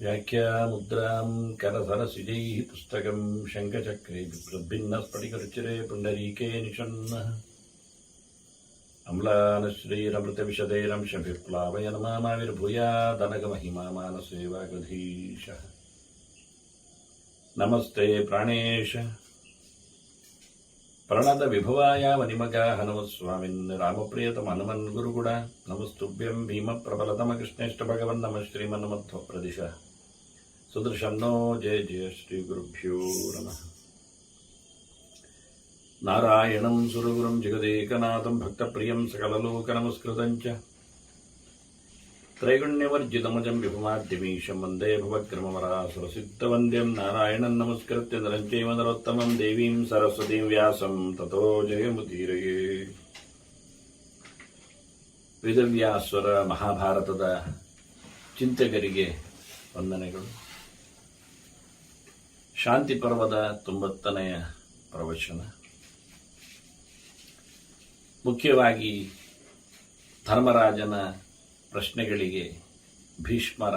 വ്യാഖ്യമുദ്രാം കരസരസിജൈ പുസ്തകം ശങ്കചക്രേ പ്രഭിന്ന സ്ഫടികരുച്ചിരേ പുണ്ടരീകേ നിഷണ്ണ അമ്ലാനശ്രീരമൃതവിശദേരംശഭിപ്ലാവയ നമാമാവിർഭൂയാദനകമഹിമാനസേവാഗധീശ നമസ്തേ പ്രാണേശ. ప్రణత విభువాయామనిమగాహ నమస్వామిన్ రామప్రియతమ హనుమన్ కూడా నమస్తుభ్యం భీమ ప్రబలతమ కృష్ణేష్ట భగవన్ నమ శ్రీమన్మధ్వ ప్రదిశ సుదృశన్నో జయ జయ శ్రీ గురుభ్యో నమ నారాయణం సురగురం జగదేకనాథం భక్తప్రియం సకలలోక నమస్కృతం చ त्रैगुण्यवर्जितमजं विभुमाद्यमीशं वन्दे भवक्रमवरासुरसिद्धवन्द्यं नारायणं नमस्कृत्य नरं चैव नरोत्तमं देवीं सरस्वतीं व्यासं ततो ಜಯಮುದೀರಯೇ ವೇದವ್ಯಾಸ್ವರ ಮಹಾಭಾರತದ ಚಿಂತಕರಿಗೆ ವಂದನೆಗಳು ಶಾಂತಿ ಪರ್ವದ ತೊಂಬತ್ತನೆಯ ಪ್ರವಚನ ಮುಖ್ಯವಾಗಿ ಧರ್ಮರಾಜನ ಪ್ರಶ್ನೆಗಳಿಗೆ ಭೀಷ್ಮರ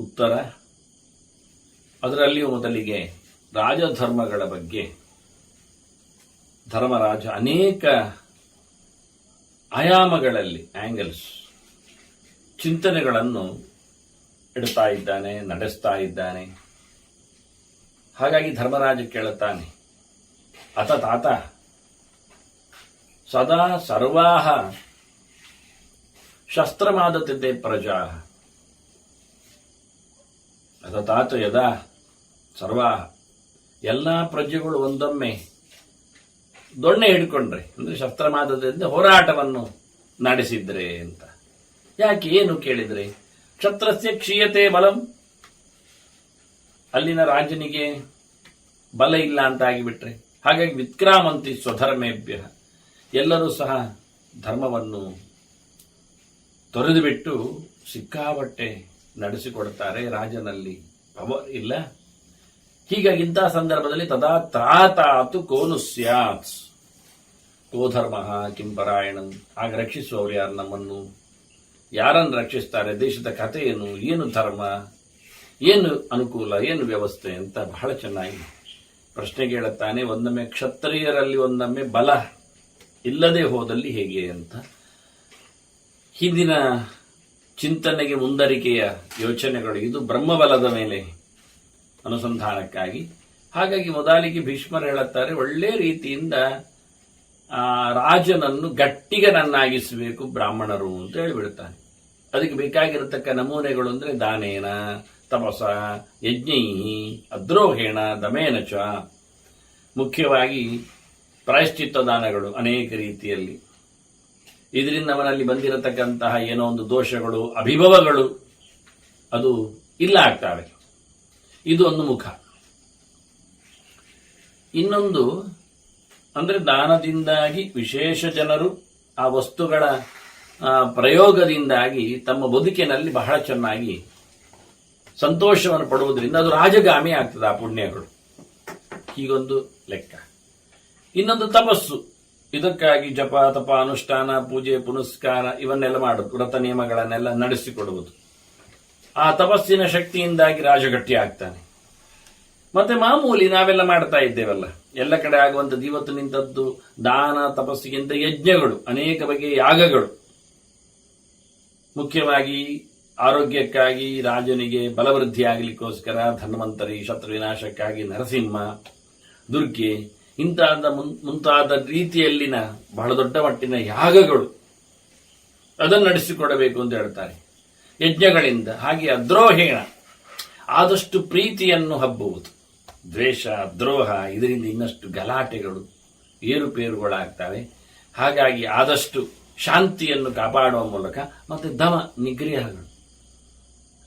ಉತ್ತರ. ಅದರಲ್ಲಿಯೂ ಮೊದಲಿಗೆ ರಾಜಧರ್ಮಗಳ ಬಗ್ಗೆ. ಧರ್ಮರಾಜ ಅನೇಕ ಆಯಾಮಗಳಲ್ಲಿ ಆಂಗಲ್ಸ್ ಚಿಂತನೆಗಳನ್ನು ಇಡ್ತಾ ಇದ್ದಾನೆ, ನಡೆಸ್ತಾ ಇದ್ದಾನೆ. ಹಾಗಾಗಿ ಧರ್ಮರಾಜ ಕೇಳುತ್ತಾನೆ, ಅತ ತಾತ, ಸದಾ ಸರ್ವಾಹ ಶಸ್ತ್ರಮಾದತಿದ್ದೆ ಪ್ರಜಾ. ಅದ ತಾತ ಯದಾ? ಸರ್ವ, ಎಲ್ಲ ಪ್ರಜೆಗಳು ಒಂದೊಮ್ಮೆ ದೊಣ್ಣೆ ಹಿಡ್ಕೊಂಡ್ರೆ, ಅಂದರೆ ಶಸ್ತ್ರಮಾದದಿಂದ ಹೋರಾಟವನ್ನು ನಡೆಸಿದ್ರೆ ಅಂತ. ಯಾಕೆ ಏನು ಕೇಳಿದ್ರೆ, ಕ್ಷತ್ರಸ್ಯ ಕ್ಷೀಯತೆ ಬಲಂ. ಅಲ್ಲಿನ ರಾಜನಿಗೆ ಬಲ ಇಲ್ಲ ಅಂತ ಆಗಿಬಿಟ್ರೆ ಹಾಗಾಗಿ ವಿತ್ಕ್ರಾಮಂತಿ ಸ್ವಧರ್ಮೇಭ್ಯ. ಎಲ್ಲರೂ ಸಹ ಧರ್ಮವನ್ನು ತೊರೆದು ಬಿಟ್ಟು ಸಿಕ್ಕಾಬಟ್ಟೆ ನಡೆಸಿಕೊಡ್ತಾರೆ ರಾಜನಲ್ಲಿ. ಪವರ್ ಇಲ್ಲ? ಹೀಗಾಗಿ ಇಂತಹ ಸಂದರ್ಭದಲ್ಲಿ ತದಾ ತ್ರಾತಾತು ಕೋನು ಸ್ಯಾತ್. ಕೋಧರ್ಮ ಕಿಂಪರಾಯಣನ್ ಆಗ ರಕ್ಷಿಸುವವರು ಯಾರು ನಮ್ಮನ್ನು? ಯಾರನ್ನು ರಕ್ಷಿಸ್ತಾರೆ? ದೇಶದ ಕಥೆಯನ್ನು ಏನು ಧರ್ಮ? ಏನು ಅನುಕೂಲ? ಏನು ವ್ಯವಸ್ಥೆ ಅಂತ ಬಹಳ ಚೆನ್ನಾಗಿ ಪ್ರಶ್ನೆ ಕೇಳುತ್ತಾನೆ. ಒಂದೊಮ್ಮೆ ಕ್ಷತ್ರಿಯರಲ್ಲಿ ಒಂದೊಮ್ಮೆ ಬಲ ಇಲ್ಲದೆ ಹೋದಲ್ಲಿ ಹೇಗೆ ಅಂತ. ಹಿಂದಿನ ಚಿಂತನೆಗೆ ಮುಂದರಿಕೆಯ ಯೋಚನೆಗಳು. ಇದು ಬ್ರಹ್ಮಬಲದ ಮೇಲೆ ಅನುಸಂಧಾನಕ್ಕಾಗಿ. ಹಾಗಾಗಿ ಮೊದಲಿಗೆ ಭೀಷ್ಮರು ಹೇಳುತ್ತಾರೆ, ಒಳ್ಳೆ ರೀತಿಯಿಂದ ರಾಜನನ್ನು ಗಟ್ಟಿಗನನ್ನಾಗಿಸಬೇಕು ಬ್ರಾಹ್ಮಣರು ಅಂತ ಹೇಳಿಬಿಡ್ತಾನೆ ಅದಕ್ಕೆ ಬೇಕಾಗಿರತಕ್ಕ ನಮೂನೆಗಳು ಅಂದ್ರೆ ದಾನೇನ, ತಪಸ ಯಜ್ಞೈ ಅದ್ರೋಹೇಣ ದಮೇನ ಚ ಮುಖ್ಯವಾಗಿ ಪ್ರಾಯಶ್ಚಿತ್ತ ದಾನಗಳು ಅನೇಕ ರೀತಿಯಲ್ಲಿ. ಇದರಿಂದ ಅವನಲ್ಲಿ ಬಂದಿರತಕ್ಕಂತಹ ಏನೋ ಒಂದು ದೋಷಗಳು, ಅಭಿಭವಗಳು, ಅದು ಇಲ್ಲ ಆಗ್ತವೆ. ಇದು ಒಂದು ಮುಖ. ಇನ್ನೊಂದು, ಅಂದ್ರೆ ದಾನದಿಂದಾಗಿ ವಿಶೇಷ ಜನರು ಆ ವಸ್ತುಗಳ ಪ್ರಯೋಗದಿಂದಾಗಿ ತಮ್ಮ ಬದುಕಿನಲ್ಲಿ ಬಹಳ ಚೆನ್ನಾಗಿ ಸಂತೋಷವನ್ನು ಪಡುವುದರಿಂದ ಅದು ರಾಜಗಾಮಿ ಆಗ್ತದೆ ಆ ಪುಣ್ಯಗಳು. ಹೀಗೊಂದು ಲೆಕ್ಕ. ಇನ್ನೊಂದು ತಪಸ್ಸು. ಇದಕ್ಕಾಗಿ ಜಪ, ತಪ, ಅನುಷ್ಠಾನ, ಪೂಜೆ, ಪುನಸ್ಕಾರ, ಇವನ್ನೆಲ್ಲ ಮಾಡುದು ವ್ರತ ನಿಯಮಗಳನ್ನೆಲ್ಲ ನಡೆಸಿಕೊಡುವುದು. ಆ ತಪಸ್ಸಿನ ಶಕ್ತಿಯಿಂದಾಗಿ ರಾಜಗಟ್ಟಿ ಆಗ್ತಾನೆ. ಮತ್ತೆ ಮಾಮೂಲಿ ನಾವೆಲ್ಲ ಮಾಡ್ತಾ ಇದ್ದೇವಲ್ಲ. ಎಲ್ಲ ಕಡೆ ಆಗುವಂಥದ್ದು ಇವತ್ತು ನಿಂತದ್ದು ದಾನ, ತಪಸ್ಸಿಗಿಂತ ಯಜ್ಞಗಳು, ಅನೇಕ ಬಗೆಯ ಯಾಗಗಳು. ಮುಖ್ಯವಾಗಿ ಆರೋಗ್ಯಕ್ಕಾಗಿ, ರಾಜನಿಗೆ ಬಲವೃದ್ಧಿ ಆಗಲಿಕ್ಕೋಸ್ಕರ ಧನ್ವಂತರಿ ಶತ್ರು ವಿನಾಶಕ್ಕಾಗಿ ನರಸಿಂಹ, ದುರ್ಗೆ ಇಂತಾದ ಮುಂತಾದ ರೀತಿಯಲ್ಲಿನ ಬಹಳ ದೊಡ್ಡ ಮಟ್ಟಿನ ಯಾಗಗಳು ಅದನ್ನು ನಡೆಸಿಕೊಡಬೇಕು ಅಂತ ಹೇಳ್ತಾರೆ. ಯಜ್ಞಗಳಿಂದ ಹಾಗೆ ಅದ್ರೋಹೇಣ ಆದಷ್ಟು ಪ್ರೀತಿಯನ್ನು ಹಬ್ಬುವುದು. ದ್ವೇಷ, ದ್ರೋಹ, ಇದರಿಂದ ಇನ್ನಷ್ಟು ಗಲಾಟೆಗಳು, ಏರುಪೇರುಗಳಾಗ್ತವೆ. ಹಾಗಾಗಿ ಆದಷ್ಟು ಶಾಂತಿಯನ್ನು ಕಾಪಾಡುವ ಮೂಲಕ ಮತ್ತೆ ದಮ, ನಿಗ್ರಹಗಳು.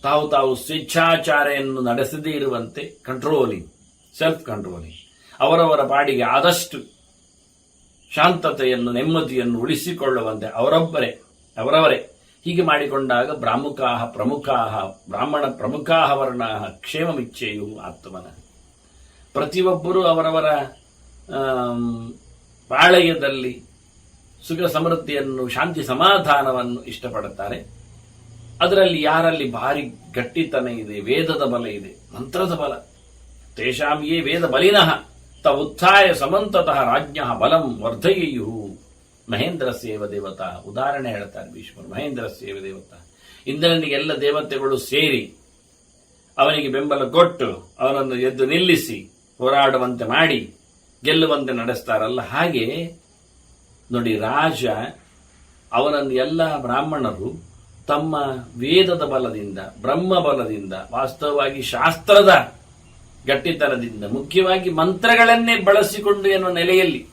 ತಾವು ತಾವು ಸ್ವೇಚ್ಛಾಚಾರೆಯನ್ನು ನಡೆಸದೇ ಇರುವಂತೆ ಕಂಟ್ರೋಲಿಂಗ್ ಸೆಲ್ಫ್ ಕಂಟ್ರೋಲಿಂಗ್ ಅವರವರ ಪಾಡಿಗೆ ಆದಷ್ಟು ಶಾಂತತೆಯನ್ನು, ನೆಮ್ಮದಿಯನ್ನು ಉಳಿಸಿಕೊಳ್ಳುವಂತೆ ಅವರೊಬ್ಬರೇ, ಅವರವರೇ. ಹೀಗೆ ಮಾಡಿಕೊಂಡಾಗ ಬ್ರಾಹ್ಮುಖಾಹ ಪ್ರಮುಖಾಹ, ಬ್ರಾಹ್ಮಣ ಪ್ರಮುಖಾಹ ವರ್ಣಾಹ ಕ್ಷೇಮಮಿಚ್ಛೆಯು ಆತ್ಮನ. ಪ್ರತಿಯೊಬ್ಬರೂ ಅವರವರ ಪಾಳಯದಲ್ಲಿ ಸುಖ ಸಮೃದ್ಧಿಯನ್ನು, ಶಾಂತಿ ಸಮಾಧಾನವನ್ನು ಇಷ್ಟಪಡುತ್ತಾರೆ. ಅದರಲ್ಲಿ ಯಾರಲ್ಲಿ ಭಾರಿ ಗಟ್ಟಿತನ ಇದೆ, ವೇದದ ಬಲ ಇದೆ, ಮಂತ್ರದ ಬಲ. ತೇಷಾಂ ಯೇ ವೇದ ಬಲಿನಃ. ತ ಉತ್ಥಾಯ ಸಮಂತತಃ ರಾಜ್ಞ ಬಲಂ ವರ್ಧಯೆಯು ಮಹೇಂದ್ರ ಸೇವ ದೇವತಾ ಉದಾಹರಣೆ ಹೇಳ್ತಾರೆ ಭೀಷ್ಮರು ಮಹೇಂದ್ರ ಸೇವ ದೇವತಾ। ಇಂದ್ರನಿಗೆ ಎಲ್ಲ ದೇವತೆಗಳು ಸೇರಿ ಅವನಿಗೆ ಬೆಂಬಲ ಕೊಟ್ಟು ಅವನನ್ನು ಎದ್ದು ನಿಲ್ಲಿಸಿ, ಹೋರಾಡುವಂತೆ ಮಾಡಿ, ಗೆಲ್ಲುವಂತೆ ನಡೆಸ್ತಾರಲ್ಲ ಹಾಗೆ, ನೋಡಿ ರಾಜ ಅವನನ್ನು ಎಲ್ಲ ಬ್ರಾಹ್ಮಣರು ತಮ್ಮ ವೇದದ ಬಲದಿಂದ ಬ್ರಹ್ಮ ಬಲದಿಂದ ವಾಸ್ತವವಾಗಿ ಶಾಸ್ತ್ರದ ಗಟ್ಟಿತನದಿಂದ, ಮುಖ್ಯವಾಗಿ ಮಂತ್ರಗಳನ್ನೇ ಬಳಸಿಕೊಂಡು ಎನ್ನುವ ನೆಲೆಯಲ್ಲಿ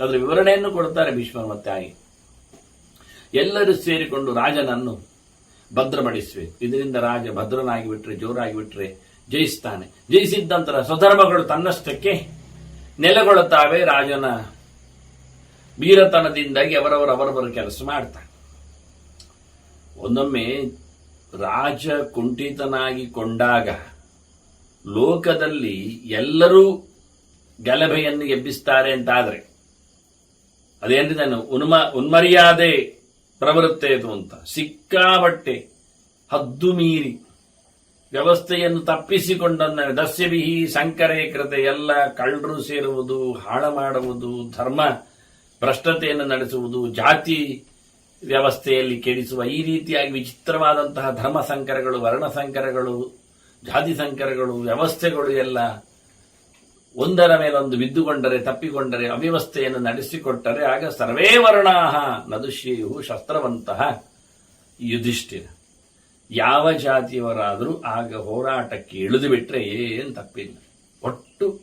ಅದರ ವಿವರಣೆಯನ್ನು ಕೊಡುತ್ತಾರೆ ಭೀಷ್ಮ ಮತ್ತೆ ಆಗಿ ಎಲ್ಲರೂ ಸೇರಿಕೊಂಡು ರಾಜನನ್ನು ಭದ್ರಪಡಿಸಬೇಕು ಇದರಿಂದ ರಾಜ ಭದ್ರನಾಗಿ ಬಿಟ್ರೆ ಜೋರಾಗಿ ಬಿಟ್ರೆ ಜಯಿಸ್ತಾನೆ. ಜಯಿಸಿದ ನಂತರ ಸ್ವಧರ್ಮಗಳು ತನ್ನಷ್ಟಕ್ಕೆ ನೆಲೆಗೊಳ್ಳುತ್ತಾವೆ. ರಾಜನ ವೀರತನದಿಂದಾಗಿ ಅವರವರು ಅವರವರ ಕೆಲಸ ಮಾಡ್ತಾರೆ. ಒಂದೊಮ್ಮೆ ರಾಜ ಕುಂಠಿತನಾಗಿ ಕೊಂಡಾಗ ಲೋಕದಲ್ಲಿ ಎಲ್ಲರೂ ಗಲಭೆಯನ್ನು ಎಬ್ಬಿಸ್ತಾರೆ ಅಂತಾದರೆ ಅದೇನಿದೆ ನಾನು ಉನ್ಮ, ಉನ್ಮರ್ಯಾದೆ ಪ್ರವೃತ್ತೆ ಇದು ಅಂತ. ಸಿಕ್ಕಾಬಟ್ಟೆ ಹದ್ದು ಮೀರಿ ವ್ಯವಸ್ಥೆಯನ್ನು ತಪ್ಪಿಸಿಕೊಂಡನ್ನ ದಸ್ಯವಿಹಿ ಸಂಕರೇ ಕೃತೆ ಎಲ್ಲ ಕಳ್ಳರು ಸೇರುವುದು, ಹಾಳ ಮಾಡುವುದು, ಧರ್ಮ ಭ್ರಷ್ಟತೆಯನ್ನು ನಡೆಸುವುದು, ಜಾತಿ ವ್ಯವಸ್ಥೆಯಲ್ಲಿ ಕೆಡಿಸುವ ಈ ರೀತಿಯಾಗಿ ವಿಚಿತ್ರವಾದಂತಹ ಧರ್ಮ ಸಂಕರಗಳು ವರ್ಣ ಸಂಕರಗಳು ಜಾತಿ ಸಂಕರಗಳು, ವ್ಯವಸ್ಥೆಗಳು ಎಲ್ಲ ಒಂದರ ಮೇಲೊಂದು ಬಿದ್ದುಕೊಂಡರೆ, ತಪ್ಪಿಕೊಂಡರೆ ಅವ್ಯವಸ್ಥೆಯನ್ನು ನಡೆಸಿಕೊಟ್ಟರೆ ಆಗ ಸರ್ವೇ ವರ್ಣಾಹ ನದುಷ್ಯೇಯು ಶಸ್ತ್ರವಂತಹ ಯುಧಿಷ್ಠಿರ. ಯಾವ ಜಾತಿಯವರಾದರೂ ಆಗ ಹೋರಾಟಕ್ಕೆ ಇಳಿದು ಬಿಟ್ಟರೆ ಏನು ತಪ್ಪಿಲ್ಲ. ಒಟ್ಟು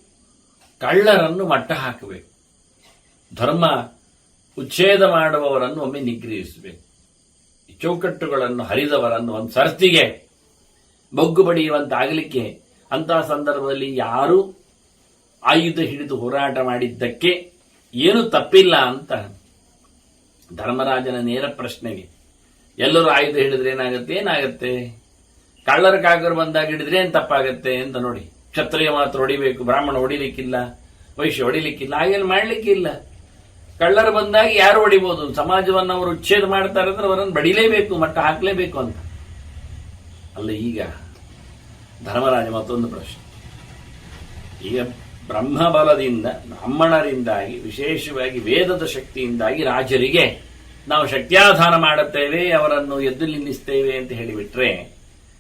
ಕಳ್ಳರನ್ನು ಮಟ್ಟ ಹಾಕಬೇಕು. ಧರ್ಮ ಉಚ್ಛೇದ ಮಾಡುವವರನ್ನು ಒಮ್ಮೆ ನಿಗ್ರಹಿಸಬೇಕು. ಚೌಕಟ್ಟುಗಳನ್ನು ಹರಿದವರನ್ನು ಒಂದು ಸರ್ತಿಗೆ ಬೊಗ್ಗು ಬಡಿಯುವಂತಾಗಲಿಕ್ಕೆ ಅಂತಹ ಸಂದರ್ಭದಲ್ಲಿ ಯಾರು ಆಯುಧ ಹಿಡಿದು ಹೋರಾಟ ಮಾಡಿದ್ದಕ್ಕೆ ಏನು ತಪ್ಪಿಲ್ಲ ಅಂತ ಧರ್ಮರಾಜನ ನೇರ ಪ್ರಶ್ನೆಗೆ. ಎಲ್ಲರೂ ಆಯುಧ ಹಿಡಿದ್ರೆ ಏನಾಗುತ್ತೆ? ಏನಾಗುತ್ತೆ? ಕಳ್ಳರ ಕಾಗರು ಬಂದಾಗ ಹಿಡಿದ್ರೆ ಏನು ತಪ್ಪಾಗತ್ತೆ ಅಂತ ನೋಡಿ. ಕ್ಷತ್ರಿಯ ಮಾತ್ರ ಹೊಡಿಬೇಕು, ಬ್ರಾಹ್ಮಣ ಹೊಡಿಲಿಕ್ಕಿಲ್ಲ, ವೈಶ್ಯ ಹೊಡಿಲಿಕ್ಕಿಲ್ಲ ಹಾಗೆಲ್ಲ ಮಾಡಲಿಕ್ಕಿಲ್ಲ. ಕಳ್ಳರು ಬಂದಾಗ ಯಾರು ಹೊಡಿಬೋದು? ಸಮಾಜವನ್ನು ಅವರು ಉಚ್ಛೇದ ಮಾಡ್ತಾರೆ ಅಂದ್ರೆ ಅವರನ್ನು ಬಡಿಲೇಬೇಕು, ಮಟ್ಟ ಹಾಕಲೇಬೇಕು ಅಂತ. ಅಲ್ಲ ಈಗ ಧರ್ಮರಾಜ ಮತ್ತೊಂದು ಪ್ರಶ್ನೆ. ಈಗ ಬ್ರಹ್ಮಬಲದಿಂದ, ಬ್ರಾಹ್ಮಣರಿಂದಾಗಿ, ವಿಶೇಷವಾಗಿ ವೇದದ ಶಕ್ತಿಯಿಂದಾಗಿ ರಾಜರಿಗೆ ನಾವು ಶಕ್ತ್ಯಾಧಾನ ಮಾಡುತ್ತೇವೆ, ಅವರನ್ನು ಎದ್ದು ನಿಲ್ಲಿಸ್ತೇವೆ ಅಂತ ಹೇಳಿಬಿಟ್ರೆ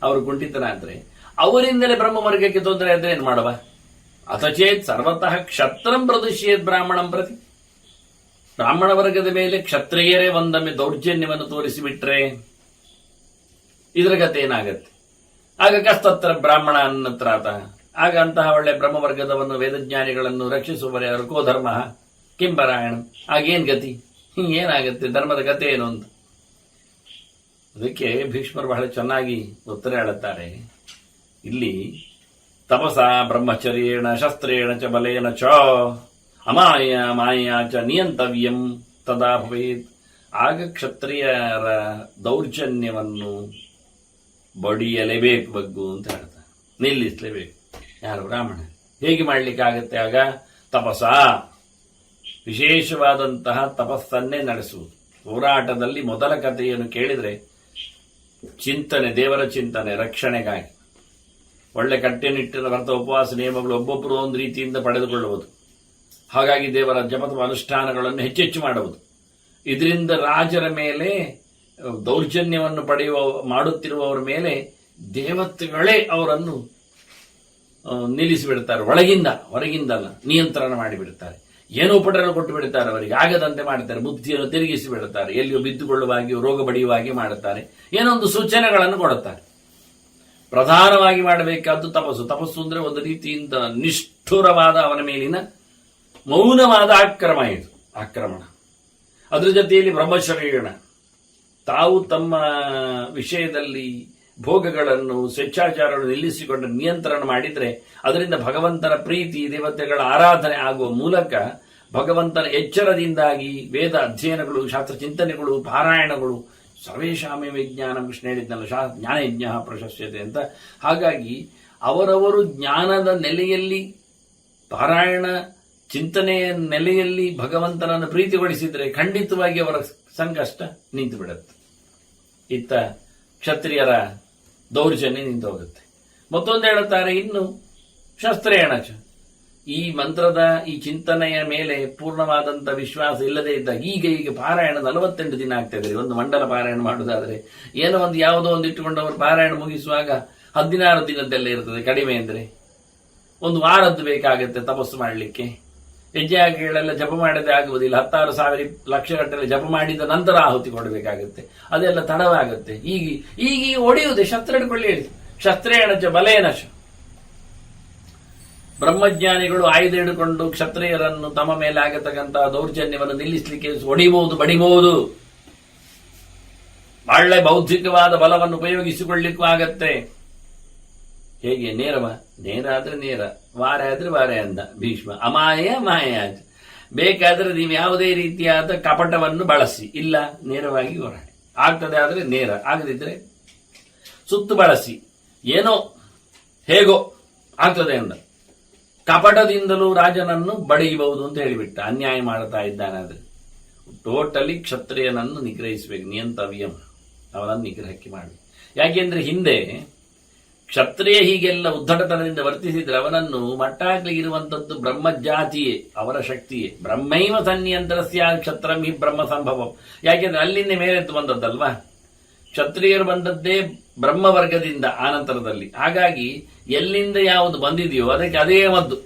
ಅವರು ಕುಂಠಿತನಾದ್ರೆ ಅವರಿಂದಲೇ ಬ್ರಹ್ಮ ವರ್ಗಕ್ಕೆ ತೊಂದರೆ ಆದ್ರೆ ಏನ್ ಮಾಡುವ? ಅಥಚೇತ್ ಸರ್ವತಃ ಕ್ಷತ್ರಂ ಪ್ರದರ್ಶಿಯೇತ್ ಬ್ರಾಹ್ಮಣಂ ಪ್ರತಿ. ಬ್ರಾಹ್ಮಣ ವರ್ಗದ ಮೇಲೆ ಕ್ಷತ್ರಿಯರೇ ಒಂದೊಮ್ಮೆ ದೌರ್ಜನ್ಯವನ್ನು ತೋರಿಸಿಬಿಟ್ರೆ ಇದರ ಗತಿ ಏನಾಗತ್ತೆ? ಆಗ ಕಸ್ತತ್ರ ಬ್ರಾಹ್ಮಣ ಅನ್ನತ್ರಾತ ಆಗ ಅಂತಹ ಒಳ್ಳೆ ಬ್ರಹ್ಮವರ್ಗದವನ್ನು ವೇದಜ್ಞಾನಿಗಳನ್ನು ರಕ್ಷಿಸುವರೆ ಅವರು ಕೋ ಧರ್ಮ ಕಿಂಬರಾಯಣ ಆಗೇನ್ ಗತಿ? ಏನಾಗುತ್ತೆ? ಧರ್ಮದ ಗತಿ ಏನು ಅಂತ. ಅದಕ್ಕೆ ಭೀಷ್ಮರು ಬಹಳ ಚೆನ್ನಾಗಿ ಉತ್ತರ ಹೇಳುತ್ತಾರೆ. ಇಲ್ಲಿ, ತಪಸ ಬ್ರಹ್ಮಚರ್ಯೇಣ ಶಸ್ತ್ರೇಣ ಚ ಬಲೇನ ಚ, ಅಮಾಯ ಮಾಯ ಚ ನಿಯಂತವ್ಯಂ ತದಾ ಭವೇತ್. ಆಗ ಕ್ಷತ್ರಿಯರ ದೌರ್ಜನ್ಯವನ್ನು ಬಡಿಯಲೇಬೇಕು ಬಗ್ಗು ಅಂತ ಹೇಳ್ತಾರೆ. ನಿಲ್ಲಿಸಲೇಬೇಕು. ಯಾರು? ಬ್ರಾಹ್ಮಣ ಹೇಗೆ ಮಾಡಲಿಕ್ಕಾಗತ್ತೆ ಆಗ? ತಪಸ. ವಿಶೇಷವಾದಂತಹ ತಪಸ್ಸನ್ನೇ ನಡೆಸುವುದು. ಹೋರಾಟದಲ್ಲಿ ಮೊದಲ ಕಥೆಯನ್ನು ಕೇಳಿದರೆ ಚಿಂತನೆ, ದೇವರ ಚಿಂತನೆ, ರಕ್ಷಣೆಗಾಗಿ. ಒಳ್ಳೆ ಕಟ್ಟೆನಿಟ್ಟಿನ ವ್ರತ, ಉಪವಾಸ, ನಿಯಮಗಳು ಒಬ್ಬೊಬ್ಬರು ಒಂದು ರೀತಿಯಿಂದ ಪಡೆದುಕೊಳ್ಳುವುದು. ಹಾಗಾಗಿ ದೇವರ ಜಪದ ಅನುಷ್ಠಾನಗಳನ್ನು ಹೆಚ್ಚೆಚ್ಚು ಮಾಡುವುದು. ಇದರಿಂದ ರಾಜರ ಮೇಲೆ ದೌರ್ಜನ್ಯವನ್ನು ಪಡೆಯುವ, ಮಾಡುತ್ತಿರುವವರ ಮೇಲೆ ದೇವತೆಗಳೇ ಅವರನ್ನು ನಿಲ್ಲಿಸಿಬಿಡ್ತಾರೆ. ಒಳಗಿಂದ, ಹೊರಗಿಂದಲ್ಲ, ನಿಯಂತ್ರಣ ಮಾಡಿಬಿಡ್ತಾರೆ. ಏನೋ ಉಪಟಳ ಕೊಟ್ಟು ಬಿಡುತ್ತಾರೆ ಅವರಿಗೆ. ಆಗದಂತೆ ಮಾಡುತ್ತಾರೆ ಬುದ್ಧಿಯನ್ನು ತಿರುಗಿಸಿ ಬಿಡುತ್ತಾರೆ ಎಲ್ಲಿಯೋ ಬಿದ್ದುಕೊಳ್ಳುವಾಗಿಯೋ ರೋಗ ಬಡಿಯುವಾಗಿ ಮಾಡುತ್ತಾರೆ. ಏನೋ ಒಂದು ಸೂಚನೆಗಳನ್ನು ಕೊಡುತ್ತಾರೆ. ಪ್ರಧಾನವಾಗಿ ಮಾಡಬೇಕಾದ್ದು ತಪಸ್ಸು. ತಪಸ್ಸು ಅಂದ್ರೆ ಒಂದು ರೀತಿಯಿಂದ ನಿಷ್ಠುರವಾದ ಅವನ ಮೇಲಿನ ಮೌನವಾದ ಆಕ್ರಮ ಇದು. ಆಕ್ರಮಣ. ಅದ್ರ ಜೊತೆಯಲ್ಲಿ ಬ್ರಹ್ಮಚರ್ಯಣ ತಾವು ತಮ್ಮ ವಿಷಯದಲ್ಲಿ ಭೋಗಗಳನ್ನು, ಸ್ವೇಚ್ಛಾಚಾರಗಳನ್ನು ನಿಲ್ಲಿಸಿಕೊಂಡು ನಿಯಂತ್ರಣ ಮಾಡಿದರೆ ಅದರಿಂದ ಭಗವಂತನ ಪ್ರೀತಿ, ದೇವತೆಗಳ ಆರಾಧನೆ ಆಗುವ ಮೂಲಕ ಭಗವಂತನ ಎಚ್ಚರದಿಂದಾಗಿ ವೇದ ಅಧ್ಯಯನಗಳು, ಶಾಸ್ತ್ರ ಚಿಂತನೆಗಳು, ಪಾರಾಯಣಗಳು ಸರ್ವೇಶಾಮಿ ವಿಜ್ಞಾನ ಕೃಷ್ಣ ಹೇಳಿದ್ನಲ್ಲ, ಶಾ ಜ್ಞಾನಯಜ್ಞ ಪ್ರಶಸ್ತ್ಯತೆ ಅಂತ. ಹಾಗಾಗಿ ಅವರವರು ಜ್ಞಾನದ ನೆಲೆಯಲ್ಲಿ, ಪಾರಾಯಣ ಚಿಂತನೆಯ ನೆಲೆಯಲ್ಲಿ ಭಗವಂತನನ್ನು ಪ್ರೀತಿಗೊಳಿಸಿದರೆ ಖಂಡಿತವಾಗಿ ಅವರ ಸಂಕಷ್ಟ ನಿಂತು ಬಿಡುತ್ತೆ ಇತ್ತ ಕ್ಷತ್ರಿಯರ ದೌರ್ಜನ್ಯ ನಿಂತು ಹೋಗುತ್ತೆ ಮತ್ತೊಂದು ಹೇಳುತ್ತಾರೆ, ಇನ್ನು ಶಸ್ತ್ರೇಣಚ ಈ ಮಂತ್ರದ, ಈ ಚಿಂತನೆಯ ಮೇಲೆ ಪೂರ್ಣವಾದಂಥ ವಿಶ್ವಾಸ ಇಲ್ಲದೆ ಇದ್ದಾಗ ಈಗ ಈಗ ಪಾರಾಯಣ ನಲವತ್ತೆಂಟು ದಿನ ಆಗ್ತಾ ಇದೆ. ಒಂದು ಮಂಡಲ ಪಾರಾಯಣ ಮಾಡುವುದಾದ್ರೆ, ಏನೋ ಒಂದು ಯಾವುದೋ ಒಂದು ಇಟ್ಟುಕೊಂಡು ಅವರು ಪಾರಾಯಣ ಮುಗಿಸುವಾಗ ಹದಿನಾರು ದಿನದ್ದೆಲ್ಲ ಇರ್ತದೆ ಕಡಿಮೆ ಅಂದ್ರೆ. ಒಂದು ವಾರದ್ದು ಬೇಕಾಗುತ್ತೆ ತಪಸ್ಸು ಮಾಡಲಿಕ್ಕೆ. ಹೆಜ್ಜೆ ಹಾಗೆಗಳೆಲ್ಲ ಜಪ ಮಾಡದೆ ಆಗುವುದಿಲ್ಲ. ಹತ್ತಾರು ಸಾವಿರ ಲಕ್ಷ ಗಟ್ಟಲೆ ಜಪ ಮಾಡಿದ ನಂತರ ಆಹುತಿ ಕೊಡಬೇಕಾಗುತ್ತೆ. ಅದೆಲ್ಲ ತಡವಾಗುತ್ತೆ. ಈಗ ಈಗ ಒಡೆಯುವುದು. ಶಸ್ತ್ರ ಹಿಡ್ಕೊಳ್ಳಿ ಹೇಳಿ. ಶಸ್ತ್ರೇಣ ಚ ಬಲೇನ ಬ್ರಹ್ಮಜ್ಞಾನಿಗಳು ಆಯುಧ ಹಿಡಿಕೊಂಡು ಕ್ಷತ್ರಿಯರನ್ನು ತಮ್ಮ ಮೇಲೆ ಆಗತಕ್ಕಂತಹ ದೌರ್ಜನ್ಯವನ್ನು ನಿಲ್ಲಿಸಲಿಕ್ಕೆ ಹೊಡಿಬಹುದು ಬಡಿಬಹುದು ಒಳ್ಳೆ ಬೌದ್ಧಿಕವಾದ ಬಲವನ್ನು ಉಪಯೋಗಿಸಿಕೊಳ್ಳಿಕ್ಕೂ ಆಗತ್ತೆ. ಹೇಗೆ? ನೇರವ? ನೇರ ಆದ್ರೆ ನೇರ. ವಾರ ಆದ್ರೆ ವಾರ ಅಂದ ಭೀಷ್ಮ. ಅಮಾಯ ಮಾಯ ಆಯ್ತು. ಬೇಕಾದ್ರೆ ನೀವು ಯಾವುದೇ ರೀತಿಯಾದ ಕಪಟವನ್ನು ಬಳಸಿ, ಇಲ್ಲ, ನೇರವಾಗಿ ಹೊರಡಿ. ಆಗ್ತದೆ ಆದ್ರೆ ನೇರ, ಆಗದಿದ್ರೆ ಸುತ್ತು ಬಳಸಿ. ಏನೋ, ಹೇಗೋ, ಆಗ್ತದೆ ಅಂದ. ಕಪಟದಿಂದಲೂ ರಾಜನನ್ನು ಬಡಿಯಬಹುದು ಅಂತ ಹೇಳಿಬಿಟ್ಟ. ಅನ್ಯಾಯ ಮಾಡ್ತಾ ಇದ್ದಾನಾದ್ರೆ ಟೋಟಲಿ ಕ್ಷತ್ರಿಯನನ್ನು ನಿಗ್ರಹಿಸಬೇಕು, ನಿಯಂತವ್ಯಂ ಅವನನ್ನು ನಿಗ್ರಹಕ್ಕೆ ಮಾಡಿ ಯಾಕೆಂದ್ರೆ ಹಿಂದೆ ಕ್ಷತ್ರಿಯ ಹೀಗೆಲ್ಲ ಉದ್ದಟತನದಿಂದ ವರ್ತಿಸಿದ್ರೆ ಅವನನ್ನು ಮಟ್ಟಾಗ್ಲಿ ಇರುವಂತದ್ದು ಬ್ರಹ್ಮಜಾತಿಯೇ, ಅವರ ಶಕ್ತಿಯೇ. ಬ್ರಹ್ಮೈವ ಸನ್ನಿಯಂತ್ರಸ್ಯ ಕ್ಷತ್ರಂ ಹಿ ಬ್ರಹ್ಮ ಸಂಭವಂ. ಯಾಕೆಂದ್ರೆ ಅಲ್ಲಿಂದ ಮೇಲೆತ್ತು ಬಂದದ್ದಲ್ವಾ? ಕ್ಷತ್ರಿಯರು ಬಂದದ್ದೇ ಬ್ರಹ್ಮ ವರ್ಗದಿಂದ ಆನಂತರದಲ್ಲಿ ಹಾಗಾಗಿ ಎಲ್ಲಿಂದ ಯಾವುದು ಬಂದಿದೆಯೋ ಅದಕ್ಕೆ ಅದೇ ಮದ್ದು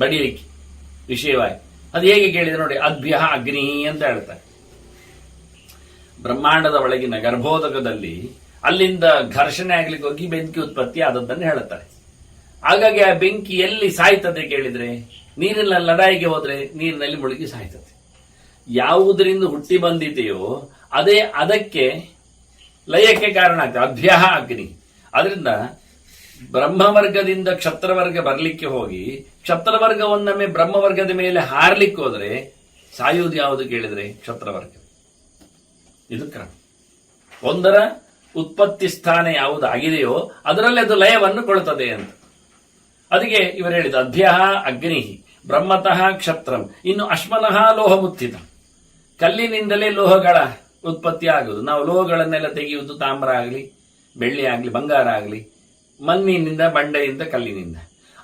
ಬಡಿಯಲಿಕ್ಕೆ ವಿಷಯವಾಗಿ. ಅದು ಹೇಗೆ ಕೇಳಿದೆ ನೋಡಿ, ಅದ್ಭ್ಯ ಅಗ್ನಿ ಅಂತ ಹೇಳ್ತಾರೆ. ಬ್ರಹ್ಮಾಂಡದ ಒಳಗಿನ ಗರ್ಭೋದಕದಲ್ಲಿ ಅಲ್ಲಿಂದ ಘರ್ಷಣೆ ಆಗ್ಲಿಕ್ಕೆ ಹೋಗಿ ಬೆಂಕಿ ಉತ್ಪತ್ತಿ ಆದದ್ದನ್ನು ಹೇಳುತ್ತಾರೆ. ಹಾಗಾಗಿ ಆ ಬೆಂಕಿ ಎಲ್ಲಿ ಸಾಯ್ತದೆ ಕೇಳಿದ್ರೆ, ನೀರಿನ ಲಡಾಯಿಗೆ ಹೋದ್ರೆ ನೀರಿನಲ್ಲಿ ಮುಳುಗಿ ಸಾಯ್ತದೆ. ಯಾವುದರಿಂದ ಹುಟ್ಟಿ ಬಂದಿದೆಯೋ ಅದೇ ಅದಕ್ಕೆ ಲಯಕ್ಕೆ ಕಾರಣ ಆಗ್ತದೆ. ಅಭ್ಯ ಅಗ್ನಿ. ಅದರಿಂದ ಬ್ರಹ್ಮವರ್ಗದಿಂದ ಕ್ಷತ್ರವರ್ಗ ಬರಲಿಕ್ಕೆ ಹೋಗಿ ಕ್ಷತ್ರವರ್ಗ ಒಂದೊಮ್ಮೆ ಬ್ರಹ್ಮವರ್ಗದ ಮೇಲೆ ಹಾರ್ಲಿಕ್ಕೆ ಹೋದ್ರೆ ಸಾಯುವುದು ಯಾವುದು ಕೇಳಿದ್ರೆ? ಕ್ಷತ್ರವರ್ಗ. ಇದು ಕ್ರಮ. ಒಂದರ ಉತ್ಪತ್ತಿ ಸ್ಥಾನ ಯಾವುದು ಆಗಿದೆಯೋ ಅದರಲ್ಲಿ ಅದು ಲಯವನ್ನು ಕೊಡುತ್ತದೆ ಅಂತ. ಅದಕ್ಕೆ ಇವರು ಹೇಳಿದ ಅಭ್ಯ ಅಗ್ನಿ ಬ್ರಹ್ಮತಃ ಕ್ಷತ್ರಂ, ಇನ್ನು ಅಶ್ಮನಃ ಲೋಹ ಮುತ್ತಿದ ಕಲ್ಲಿನಿಂದಲೇ ಲೋಹಗಳ ಉತ್ಪತ್ತಿ ಆಗುವುದು. ನಾವು ಲೋಹಗಳನ್ನೆಲ್ಲ ತೆಗೆಯುವುದು ತಾಮ್ರ ಆಗಲಿ, ಬೆಳ್ಳಿ ಆಗಲಿ, ಬಂಗಾರ ಆಗಲಿ, ಮಣ್ಣಿನಿಂದ, ಬಂಡೆಯಿಂದ, ಕಲ್ಲಿನಿಂದ.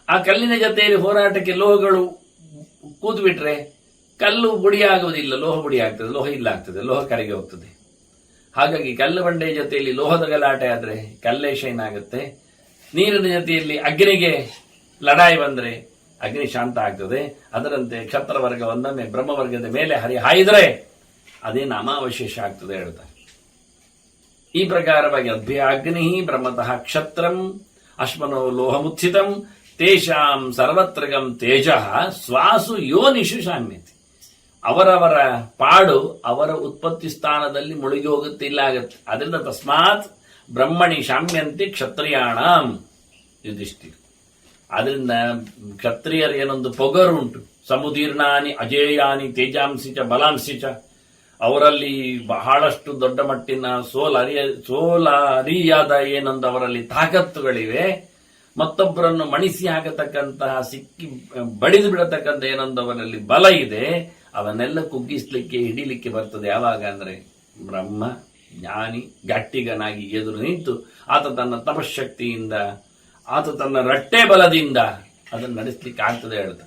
ಆ ಕಲ್ಲಿನ ಜೊತೆಯಲ್ಲಿ ಹೋರಾಟಕ್ಕೆ ಲೋಹಗಳು ಕೂತು ಬಿಟ್ರೆ ಕಲ್ಲು ಬುಡಿ ಆಗುವುದಿಲ್ಲ ಲೋಹ ಬುಡಿ ಆಗ್ತದೆ, ಲೋಹ ಇಲ್ಲ ಆಗ್ತದೆ ಲೋಹ ಕರಗಿ ಹೋಗ್ತದೆ. ಹಾಗಾಗಿ ಕಲ್ಲು ಬಂಡೆ ಜೊತೆಯಲ್ಲಿ ಲೋಹದ ಗಲಾಟೆ ಆದರೆ ಕಲ್ಲೇ ಶೈನ್ ಆಗುತ್ತೆ. ನೀರಿನ ಜೊತೆಯಲ್ಲಿ ಅಗ್ನಿಗೆ ಲಡಾಯಿ ಬಂದ್ರೆ ಅಗ್ನಿ ಶಾಂತ ಆಗ್ತದೆ. ಅದರಂತೆ ಕ್ಷತ್ರವರ್ಗ ಒಂದೊಮ್ಮೆ ಬ್ರಹ್ಮವರ್ಗದ ಮೇಲೆ ಹರಿ ಹಾಯಿದ್ರೆ ಅದೇ ಅಮಾವಶೇಷ ಆಗ್ತದೆ ಹೇಳ್ತಾರೆ. ಈ ಪ್ರಕಾರವಾಗಿ ಅದ್ಭಿ ಅಗ್ನಿ ಬ್ರಹ್ಮತಃ ಕ್ಷತ್ರಂ, ಅಶ್ಮನೋ ಲೋಹಮುತ್ಥಿತಂ, ತೇಷಾಂ ಸರ್ವತ್ರಗಂ ತೇಜ, ಸ್ವಾಸು ಯೋನಿಷು ಶಾಮ್ಯತೆ. ಅವರವರ ಪಾಡು ಅವರ ಉತ್ಪತ್ತಿ ಸ್ಥಾನದಲ್ಲಿ ಮುಳುಗಿ ಹೋಗುತ್ತೆ ಇಲ್ಲ ಆಗುತ್ತೆ. ಅದರಿಂದ ತಸ್ಮಾತ್ ಬ್ರಹ್ಮಣಿ ಶಾಮ್ಯಂತಿ ಕ್ಷತ್ರಿಯಾಣ ಯುಧಿಷ್ಠಿರ್. ಅದರಿಂದ ಕ್ಷತ್ರಿಯರ ಏನೊಂದು ಪೊಗರುಂಟು ಸಮುದೀರ್ಣಾನಿ, ಅಜೇಯಾನಿ ತೇಜಾಂಸಿ ಚ ಬಲಾಂಸಿ ಚ ಅವರಲ್ಲಿ ಬಹಳಷ್ಟು ದೊಡ್ಡ ಮಟ್ಟಿನ ಸೋಲರಿಯ ಅರಿಯ ಸೋಲ ಅರಿಯಾದ ಏನೊಂದು ಅವರಲ್ಲಿ ತಾಕತ್ತುಗಳಿವೆ. ಮತ್ತೊಬ್ಬರನ್ನು ಮಣಿಸಿ ಹಾಕತಕ್ಕಂತಹ ಸಿಕ್ಕಿ, ಬಡಿದು ಬಿಡತಕ್ಕಂಥ ಏನೊಂದು ಅವರಲ್ಲಿ ಬಲ ಇದೆ. ಅವನ್ನೆಲ್ಲ ಕುಗ್ಗಿಸ್ಲಿಕ್ಕೆ, ಹಿಡಿಲಿಕ್ಕೆ ಬರ್ತದೆ. ಯಾವಾಗ ಅಂದರೆ ಬ್ರಹ್ಮ, ಜ್ಞಾನಿ ಗಟ್ಟಿಗನಾಗಿ ಎದುರು ನಿಂತು ಆತ ತನ್ನ ತಪಶಕ್ತಿಯಿಂದ, ಆತ ತನ್ನ ರಟ್ಟೆ ಬಲದಿಂದ ಅದನ್ನು ನಡೆಸ್ಲಿಕ್ಕೆ ಆಗ್ತದೆ ಹೇಳ್ತ.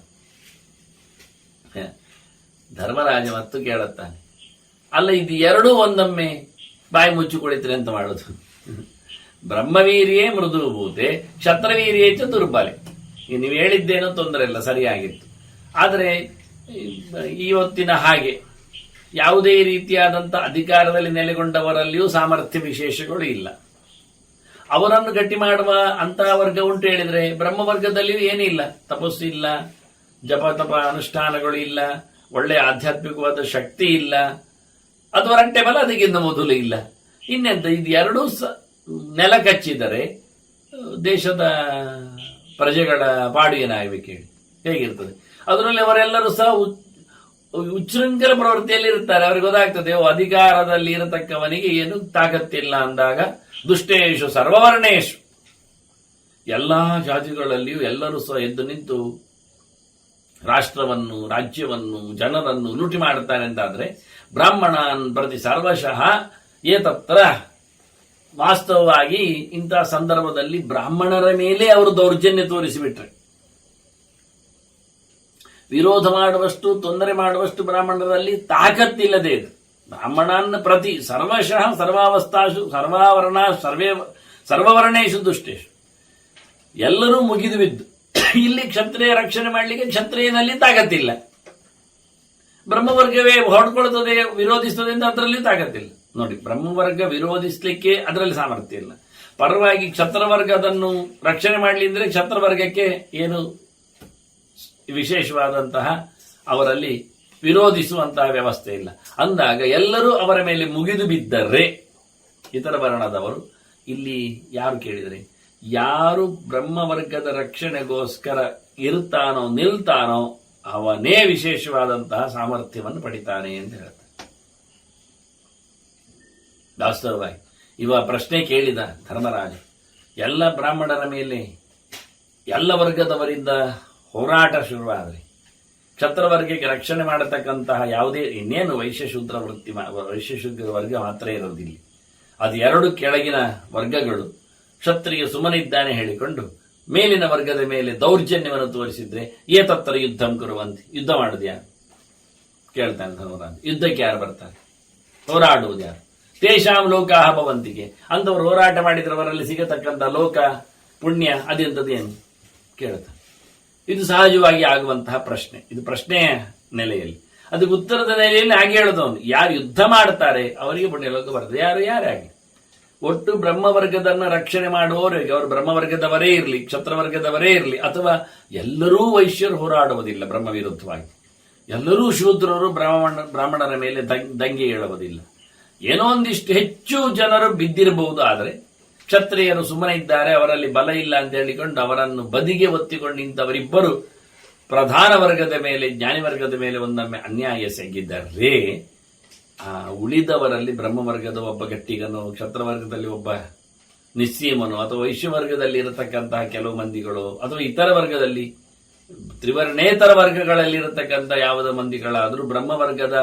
ಧರ್ಮರಾಜ ಮತ್ತು ಕೇಳುತ್ತಾನೆ ಅಲ್ಲ ಇದು ಎರಡೂ ಒಂದೊಮ್ಮೆ ಬಾಯಿ ಮುಚ್ಚಿ ಕುಳಿತರೆ ಅಂತ ಮಾಡೋದು? ಬ್ರಹ್ಮವೀರ್ಯೇ ಮೃದುಭೂತೆ ಕ್ಷತ್ರವೀರ್ಯೇ ಚ ದುರ್ಬಲೆ ನೀವು ಹೇಳಿದ್ದೇನೋ ತೊಂದರೆ ಇಲ್ಲ, ಸರಿಯಾಗಿತ್ತು. ಆದರೆ ಇವತ್ತಿನ ಹಾಗೆ ಯಾವುದೇ ರೀತಿಯಾದಂಥ ಅಧಿಕಾರದಲ್ಲಿ ನೆಲೆಗೊಂಡವರಲ್ಲಿಯೂ ಸಾಮರ್ಥ್ಯ ವಿಶೇಷಗಳು ಇಲ್ಲ. ಅವರನ್ನು ಗಟ್ಟಿ ಮಾಡುವ ಅಂತಹ ವರ್ಗ ಉಂಟು ಹೇಳಿದರೆ ಬ್ರಹ್ಮ ವರ್ಗದಲ್ಲಿಯೂ ಇಲ್ಲ. ತಪಸ್ಸು ಇಲ್ಲ, ಜಪ ತಪ ಅನುಷ್ಠಾನಗಳು ಇಲ್ಲ, ಒಳ್ಳೆ ಆಧ್ಯಾತ್ಮಿಕವಾದ ಶಕ್ತಿ ಇಲ್ಲ, ಅಥವಾ ರಂಟೆ ಬಲ ಅದಕ್ಕಿಂತ ಮೊದಲು ಇಲ್ಲ. ಇನ್ನೆಂತ, ಇದು ಎರಡೂ ಸ, ನೆಲ ಕಚ್ಚಿದರೆ, ದೇಶದ ಪ್ರಜೆಗಳ ಪಾಡು ಏನಾಗಬೇಕು ಹೇಳಿ ಹೇಗಿರ್ತದೆ? ಅದರಲ್ಲಿ ಅವರೆಲ್ಲರೂ ಸಹ ಉಚ್ಛೃಂಖಲ ಪ್ರವೃತ್ತಿಯಲ್ಲಿ ಇರ್ತಾರೆ ಅವ್ರಿಗೆ ಗೊತ್ತಾಗ್ತದೆ, ಓ, ಅಧಿಕಾರದಲ್ಲಿ ಇರತಕ್ಕವನಿಗೆ ಏನು ತಾಕತ್ತಿಲ್ಲ ಅಂದಾಗ, ದುಷ್ಟೇಶು ಸರ್ವವರ್ಣೇಶು. ಎಲ್ಲಾ ಜಾತಿಗಳಲ್ಲಿಯೂ ಎಲ್ಲರೂ ಸಹ ಎದ್ದು ನಿಂತು ರಾಷ್ಟ್ರವನ್ನು, ರಾಜ್ಯವನ್ನು, ಜನರನ್ನು ಲೂಟಿ ಮಾಡುತ್ತಾರೆ ಅಂತಾದ್ರೆ ಬ್ರಾಹ್ಮಣನ್ ಪ್ರತಿ ಸರ್ವಶಃ ಏತತ್ರ ವಾಸ್ತವವಾಗಿ ಇಂತಹ ಸಂದರ್ಭದಲ್ಲಿ ಬ್ರಾಹ್ಮಣರ ಮೇಲೆ ಅವರು ದೌರ್ಜನ್ಯ ತೋರಿಸಿಬಿಟ್ರೆ. ವಿರೋಧ ಮಾಡುವಷ್ಟು, ತೊಂದರೆ ಮಾಡುವಷ್ಟು ಬ್ರಾಹ್ಮಣರಲ್ಲಿ ತಾಕತ್ತಿಲ್ಲದೆ ಇದು. ಬ್ರಾಹ್ಮಣನ್ ಪ್ರತಿ ಸರ್ವಶಃ, ಸರ್ವಾವಸ್ಥಾಶು, ಸರ್ವಾವರಣ, ಸರ್ವೇ, ಸರ್ವವರ್ಣೇಶು ದುಷ್ಟೇಶು. ಎಲ್ಲರೂ ಮುಗಿದು ಬಿದ್ದು, ಇಲ್ಲಿ ಕ್ಷತ್ರಿಯ ರಕ್ಷಣೆ ಮಾಡಲಿಕ್ಕೆ ಕ್ಷತ್ರಿಯನಲ್ಲಿ ತಾಕತ್ತಿಲ್ಲ. ಬ್ರಹ್ಮವರ್ಗವೇ ಹೊಡ್ಕೊಳ್ತದೆ, ವಿರೋಧಿಸ್ತದೆ ಅಂತ ಅದರಲ್ಲಿ ತಾಕತ್ತಿಲ್ಲ. ನೋಡಿ, ಬ್ರಹ್ಮವರ್ಗ ವಿರೋಧಿಸಲಿಕ್ಕೆ ಅದರಲ್ಲಿ ಸಾಮರ್ಥ್ಯ ಇಲ್ಲ. ಪರವಾಗಿ ಕ್ಷತ್ರವರ್ಗ ಅದನ್ನು ರಕ್ಷಣೆ ಮಾಡಲಿ ಅಂದರೆ ಕ್ಷತ್ರವರ್ಗಕ್ಕೆ ಏನು ವಿಶೇಷವಾದಂತಹ ಅವರಲ್ಲಿ ವಿರೋಧಿಸುವಂತಹ ವ್ಯವಸ್ಥೆ ಇಲ್ಲ. ಅಂದಾಗ ಎಲ್ಲರೂ ಅವರ ಮೇಲೆ ಮುಗಿದು ಬಿದ್ದರೆ, ಇತರ ವರ್ಣದವರು, ಇಲ್ಲಿ ಯಾರು ಕೇಳಿದರೆ, ಯಾರು ಬ್ರಹ್ಮವರ್ಗದ ರಕ್ಷಣೆಗೋಸ್ಕರ ಇರ್ತಾನೋ ನಿಲ್ತಾನೋ, ಅವನೇ ವಿಶೇಷವಾದಂತಹ ಸಾಮರ್ಥ್ಯವನ್ನು ಪಡಿತಾನೆ ಅಂತ ಹೇಳ್ತಾರೆ. ವಾಸ್ತವವಾಗಿ ಇವ ಪ್ರಶ್ನೆ ಕೇಳಿದ ಧರ್ಮರಾಜ, ಎಲ್ಲ ಬ್ರಾಹ್ಮಣರ ಮೇಲೆ, ಎಲ್ಲ ವರ್ಗದವರಿಂದ ಹೋರಾಟ ಶುರುವಾದರೆ. ಕ್ಷತ್ರವರ್ಗಕ್ಕೆ ರಕ್ಷಣೆ ಮಾಡತಕ್ಕಂತಹ ಯಾವುದೇ, ಇನ್ನೇನು ವೈಶ್ಯಶೂದ್ರ ವೃತ್ತಿ ವೈಶ್ಯಶೂದ್ರ ವರ್ಗ ಮಾತ್ರ ಇರೋದಿಲ್ಲ. ಅದು ಎರಡು ಕೆಳಗಿನ ವರ್ಗಗಳು. ಕ್ಷತ್ರಿಯ ಸುಮ್ಮನಿದ್ದಾನೆ ಹೇಳಿಕೊಂಡು, ಮೇಲಿನ ವರ್ಗದ ಮೇಲೆ ದೌರ್ಜನ್ಯವನ್ನು ತೋರಿಸಿದ್ರೆ ಏತತ್ತರ ಯುದ್ಧಂ ಕುರುವಂತೆ. ಯುದ್ಧ ಮಾಡುದು ಯಾರು? ಕೇಳ್ತಾನೆ ಧರ್ಮರಾಜ. ಯುದ್ಧಕ್ಕೆ ಯಾರು ಬರ್ತಾರೆ? ಹೋರಾಡುವುದು ಯಾರು? ತೇಷಾಂ ಲೋಕಾಹ ಭವಂತಿಗೆ. ಅಂಥವ್ರು ಹೋರಾಟ ಮಾಡಿದ್ರೆ ಅವರಲ್ಲಿ ಸಿಗತಕ್ಕಂಥ ಲೋಕ, ಪುಣ್ಯ ಅದೆಂಥದ್ದೇನು ಕೇಳ್ತಾನೆ. ಇದು ಸಹಜವಾಗಿ ಆಗುವಂತಹ ಪ್ರಶ್ನೆ. ಇದು ಪ್ರಶ್ನೆಯ ನೆಲೆಯಲ್ಲಿ. ಅದಕ್ಕೆ ಉತ್ತರದ ನೆಲೆಯಲ್ಲಿ ಹಾಗೆ ಅವನು. ಯಾರು ಯುದ್ಧ ಮಾಡ್ತಾರೆ, ಅವರಿಗೆ ಪುಣ್ಯಲೋಕ ಬರ್ತದೆ. ಯಾರು, ಯಾರೇ ಆಗಲಿ ಒಟ್ಟು ಬ್ರಹ್ಮವರ್ಗದನ್ನ ರಕ್ಷಣೆ ಮಾಡುವವರಿಗೆ ಅವರು ಬ್ರಹ್ಮವರ್ಗದವರೇ ಇರಲಿ, ಕ್ಷತ್ರವರ್ಗದವರೇ ಇರಲಿ, ಅಥವಾ ಎಲ್ಲರೂ ವೈಶ್ಯರು ಹೋರಾಡುವುದಿಲ್ಲ ಬ್ರಹ್ಮ ವಿರುದ್ಧವಾಗಿ ಎಲ್ಲರೂ ಶೂದ್ರರು ಬ್ರಾಹ್ಮಣ, ಬ್ರಾಹ್ಮಣರ ಮೇಲೆ ದಂಗ್- ಏಳುವುದಿಲ್ಲ. ಏನೋ ಒಂದಿಷ್ಟು ಹೆಚ್ಚು ಜನರು ಬಿದ್ದಿರಬಹುದು, ಆದರೆ ಕ್ಷತ್ರಿಯರು ಸುಮ್ಮನೆ ಇದ್ದಾರೆ ಅವರಲ್ಲಿ ಬಲ ಇಲ್ಲ ಅಂತ ಹೇಳಿಕೊಂಡು ಅವರನ್ನು ಬದಿಗೆ ಒತ್ತಿಕೊಂಡು ನಿಂತವರಿಬ್ಬರು ಪ್ರಧಾನ ವರ್ಗದ ಮೇಲೆ, ಜ್ಞಾನಿ ವರ್ಗದ ಮೇಲೆ ಒಂದೊಮ್ಮೆ ಅನ್ಯಾಯ ಸಗ್ಗಿದ್ದಾರೆ ಆ ಉಳಿದವರಲ್ಲಿ ಬ್ರಹ್ಮವರ್ಗದ ಒಬ್ಬ ಗಟ್ಟಿಗನು, ಕ್ಷತ್ರವರ್ಗದಲ್ಲಿ ಒಬ್ಬ ನಿಸ್ಸೀಮನು, ಅಥವಾ ವೈಶ್ಯವರ್ಗದಲ್ಲಿ ಇರತಕ್ಕಂತಹ ಕೆಲವು ಮಂದಿಗಳು, ಅಥವಾ ಇತರ ವರ್ಗದಲ್ಲಿ ತ್ರಿವರ್ಣೇತರ ವರ್ಗಗಳಲ್ಲಿ ಇರತಕ್ಕಂಥ ಯಾವುದ ಮಂದಿಗಳಾದರೂ ಬ್ರಹ್ಮವರ್ಗದ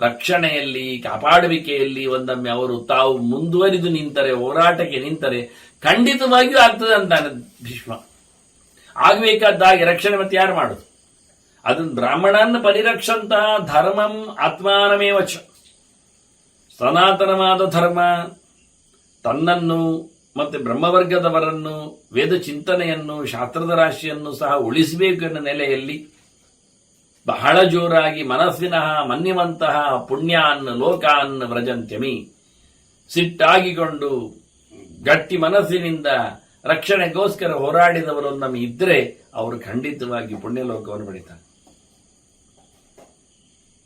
ರಕ್ಷಣೆಯಲ್ಲಿ, ಕಾಪಾಡುವಿಕೆಯಲ್ಲಿ ಒಂದೊಮ್ಮೆ ಅವರು ತಾವು ಮುಂದುವರಿದು ನಿಂತರೆ, ಹೋರಾಟಕ್ಕೆ ನಿಂತರೆ ಖಂಡಿತವಾಗಿಯೂ ಆಗ್ತದೆ ಅಂತಾನೆ ಭೀಷ್ಮ. ಆಗಬೇಕಾದ್ದಾಗಿ ರಕ್ಷಣೆ ಮತ್ತೆ ಯಾರು ಮಾಡುದು? ಅದನ್ನು ಬ್ರಾಹ್ಮಣನ್ ಪರಿರಕ್ಷಂತ ಧರ್ಮಂ ಆತ್ಮಾನಮೇವಚ ಸನಾತನವಾದ ಧರ್ಮ, ತನ್ನನ್ನು ಮತ್ತೆ ಬ್ರಹ್ಮವರ್ಗದವರನ್ನು ವೇದ ಚಿಂತನೆಯನ್ನು ಶಾಸ್ತ್ರದ ರಾಶಿಯನ್ನು ಸಹ ಉಳಿಸಬೇಕು ಎನ್ನುವ ನೆಲೆಯಲ್ಲಿ ಬಹಳ ಜೋರಾಗಿ ಮನಸ್ಸಿನಃ ಮನ್ಯವಂತಹ ಪುಣ್ಯಾನ್ ಲೋಕಾನ್ ವ್ರಜಂತ್ಯಮಿ. ಸಿಟ್ಟಾಗಿಕೊಂಡು ಗಟ್ಟಿ ಮನಸ್ಸಿನಿಂದ ರಕ್ಷಣೆಗೋಸ್ಕರ ಹೋರಾಡಿದವರು ನಮಗೆ ಇದ್ರೆ ಅವರು ಖಂಡಿತವಾಗಿ ಪುಣ್ಯಲೋಕವನ್ನು ಪಡಿತಾರೆ.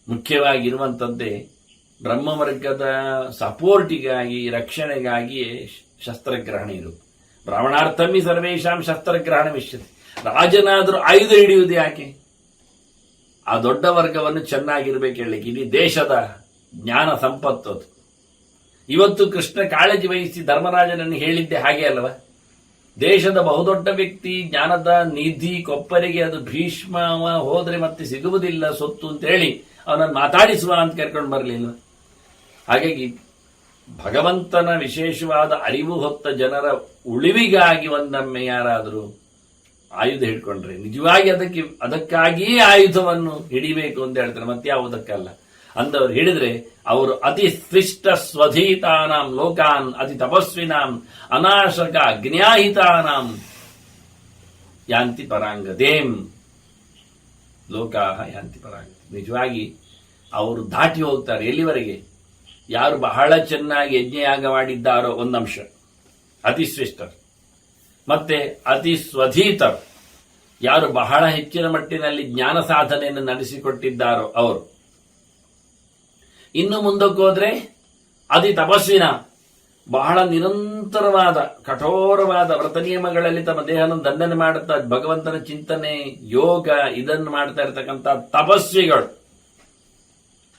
ಮುಖ್ಯವಾಗಿರುವಂಥದ್ದೇ ಬ್ರಹ್ಮವರ್ಗದ ಸಪೋರ್ಟಿಗಾಗಿ ರಕ್ಷಣೆಗಾಗಿ ಶಸ್ತ್ರಗ್ರಹಣ ಇರು ಬ್ರಾಹ್ಮಣಾರ್ಥಮಿ ಸರ್ವೇಶಾಂ ಶಸ್ತ್ರಗ್ರಹಣ ವಿಷ್ಯತೆ ರಾಜನಾದರೂ ಆಯುಧ ಹಿಡಿಯುವುದು ಯಾಕೆ? ಆ ದೊಡ್ಡ ವರ್ಗವನ್ನು ಚೆನ್ನಾಗಿರ್ಬೇಕು ಹೇಳಲಿಕ್ಕೆ ಇಡೀ ದೇಶದ ಜ್ಞಾನ ಸಂಪತ್ತು ಅದು. ಇವತ್ತು ಕೃಷ್ಣ ಕಾಳಜಿ ವಹಿಸಿ ಧರ್ಮರಾಜನನ್ನು ಹೇಳಿದ್ದೆ ಹಾಗೆ ಅಲ್ವಾ ದೇಶದ ಬಹುದೊಡ್ಡ ವ್ಯಕ್ತಿ, ಜ್ಞಾನದ ನಿಧಿ, ಕೊಪ್ಪರಿಗೆ ಅದು ಭೀಷ್ಮ ಹೋದ್ರೆ ಮತ್ತೆ ಸಿಗುವುದಿಲ್ಲ ಸೊತ್ತು ಅಂತ ಹೇಳಿ ಅವನನ್ನು ಮಾತಾಡಿಸುವ ಅಂತ ಕರ್ಕೊಂಡು ಬರಲಿಲ್ಲ ಹಾಗಾಗಿ ಭಗವಂತನ ವಿಶೇಷವಾದ ಅರಿವು ಹೊತ್ತ ಜನರ ಉಳಿವಿಗಾಗಿ ಒಂದೊಮ್ಮೆ ಯಾರಾದರೂ ಆಯುಧ ಹಿಡ್ಕೊಂಡ್ರೆ. ನಿಜವಾಗಿ ಅದಕ್ಕೆ, ಅದಕ್ಕಾಗಿಯೇ ಆಯುಧವನ್ನು ಹಿಡಿಬೇಕು ಅಂತ ಹೇಳ್ತಾರೆ, ಮತ್ತೆ ಯಾವುದಕ್ಕಲ್ಲ. ಅಂದವರು ಹಿಡಿದ್ರೆ, ಅವರು ಅತಿ ಸ್ಪೃಷ್ಟ ಸ್ವಧೀತಾನಾಂ ಲೋಕಾನ್, ಅತಿ ತಪಸ್ವಿನಾಂ, ಅನಾಶಕ ಜ್ಞಾಹಿತಾನಾಂ ಯಾಂತಿ ಪರಾಂಗದೇಂ. ಲೋಕಾಹ ಯಾಂತಿ ಪರಾಂಗ ನಿಜವಾಗಿ ಅವರು ದಾಟಿ ಹೋಗ್ತಾರೆ ಎಲ್ಲಿವರೆಗೆ? ಯಾರು ಬಹಳ ಚೆನ್ನಾಗಿ ಯಜ್ಞಯಾಗ ಮಾಡಿದ್ದಾರೋ ಒಂದಂಶ ಅತಿ ಶ್ರೇಷ್ಠರು ಮತ್ತೆ ಅತಿ ಸ್ವಧೀತರು ಯಾರು ಬಹಳ ಹೆಚ್ಚಿನ ಮಟ್ಟಿನಲ್ಲಿ ಜ್ಞಾನ ಸಾಧನೆಯನ್ನು ನಡೆಸಿಕೊಟ್ಟಿದ್ದಾರೋ ಅವರು. ಇನ್ನು ಮುಂದಕ್ಕೋದ್ರೆ ಅತಿ ತಪಸ್ವಿನ ಬಹಳ ನಿರಂತರವಾದ, ಕಠೋರವಾದ ವ್ರತ ನಿಯಮಗಳಲ್ಲಿ ತಮ್ಮ ದೇಹವನ್ನು ದಂಡನೆ ಮಾಡುತ್ತಾ ಭಗವಂತನ ಚಿಂತನೆ, ಯೋಗ, ಇದನ್ನು ಮಾಡ್ತಾ ಇರತಕ್ಕಂಥ ತಪಸ್ವಿಗಳು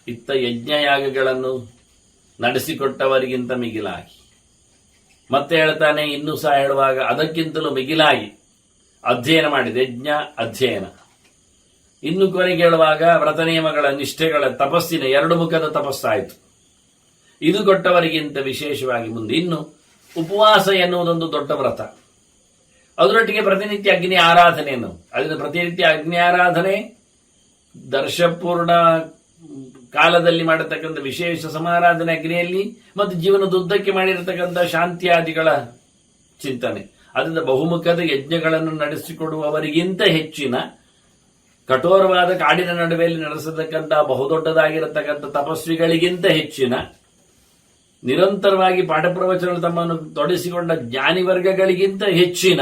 ಇತ್ತ ಯಜ್ಞಯಾಗಗಳನ್ನು ನಡೆಸಿಕೊಟ್ಟವರಿಗಿಂತ ಮಿಗಿಲಾಗಿ. ಮತ್ತೆ ಹೇಳ್ತಾನೆ, ಇನ್ನೂ ಸಹ ಹೇಳುವಾಗ ಅದಕ್ಕಿಂತಲೂ ಮಿಗಿಲಾಗಿ ಅಧ್ಯಯನ ಮಾಡಿದೆ, ಯಜ್ಞ ಅಧ್ಯಯನ. ಇನ್ನು ಕೊನೆಗೆ ಹೇಳುವಾಗ ವ್ರತ ನಿಯಮಗಳ ನಿಷ್ಠೆಗಳ ತಪಸ್ಸಿನ ಎರಡು ಮುಖದ ತಪಸ್ಸಾಯಿತು. ಇದು ಕೊಟ್ಟವರಿಗಿಂತ ವಿಶೇಷವಾಗಿ ಮುಂದೆ. ಇನ್ನು ಉಪವಾಸ ಎನ್ನುವುದೊಂದು ದೊಡ್ಡ ವ್ರತ. ಅದರೊಟ್ಟಿಗೆ ಪ್ರತಿನಿತ್ಯ ಅಗ್ನಿ ಆರಾಧನೆಯನ್ನು ಅದರಿಂದ ಪ್ರತಿನಿತ್ಯ ಅಗ್ನಿ ಆರಾಧನೆ, ದರ್ಶಪೂರ್ಣ ಕಾಲದಲ್ಲಿ ಮಾಡತಕ್ಕಂಥ ವಿಶೇಷ ಸಮಾರಾಧನೆ ಅಗ್ನಿಯಲ್ಲಿ ಮತ್ತು ಜೀವನದುದ್ದಕ್ಕೆ ಮಾಡಿರತಕ್ಕಂಥ ಶಾಂತಿಯಾದಿಗಳ ಚಿಂತನೆ. ಅದರಿಂದ ಬಹುಮುಖದ ಯಜ್ಞಗಳನ್ನು ನಡೆಸಿಕೊಡುವವರಿಗಿಂತ ಹೆಚ್ಚಿನ ಕಠೋರವಾದ ಕಾಡಿನ ನಡುವೆಯಲ್ಲಿ ನಡೆಸತಕ್ಕಂಥ, ಬಹುದೊಡ್ಡದಾಗಿರತಕ್ಕಂಥ ತಪಸ್ವಿಗಳಿಗಿಂತ ಹೆಚ್ಚಿನ ನಿರಂತರವಾಗಿ ಪಾಠ ಪ್ರವಚನ ತಮ್ಮನ್ನು ಜ್ಞಾನಿ ವರ್ಗಗಳಿಗಿಂತ ಹೆಚ್ಚಿನ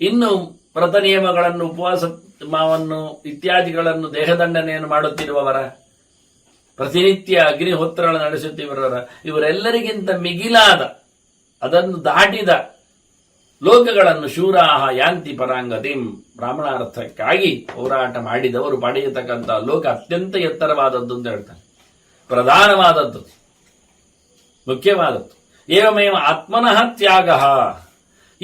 ಇನ್ನು ವ್ರತ ನಿಯಮಗಳನ್ನು ಉಪವಾಸ ಮಾವನ್ನು ಇತ್ಯಾದಿಗಳನ್ನು ದೇಹದಂಡನೆಯನ್ನು ಮಾಡುತ್ತಿರುವವರ, ಪ್ರತಿನಿತ್ಯ ಅಗ್ನಿಹೋತ್ರಗಳನ್ನು ನಡೆಸುತ್ತಿರುವವರ, ಇವರೆಲ್ಲರಿಗಿಂತ ಮಿಗಿಲಾದ, ಅದನ್ನು ದಾಟಿದ ಲೋಕಗಳನ್ನು ಶೂರಾಹ ಯಾಂತಿ ಪರಾಂಗತಿಂ. ಬ್ರಾಹ್ಮಣಾರ್ಥಕ್ಕಾಗಿ ಹೋರಾಟ ಮಾಡಿದವರು ಪಡೆಯತಕ್ಕಂಥ ಲೋಕ ಅತ್ಯಂತ ಎತ್ತರವಾದದ್ದು ಅಂತ ಹೇಳ್ತಾರೆ. ಪ್ರಧಾನವಾದದ್ದು, ಮುಖ್ಯವಾದದ್ದು. ಏವಮೇವ ಆತ್ಮನಃ ತ್ಯಾಗ.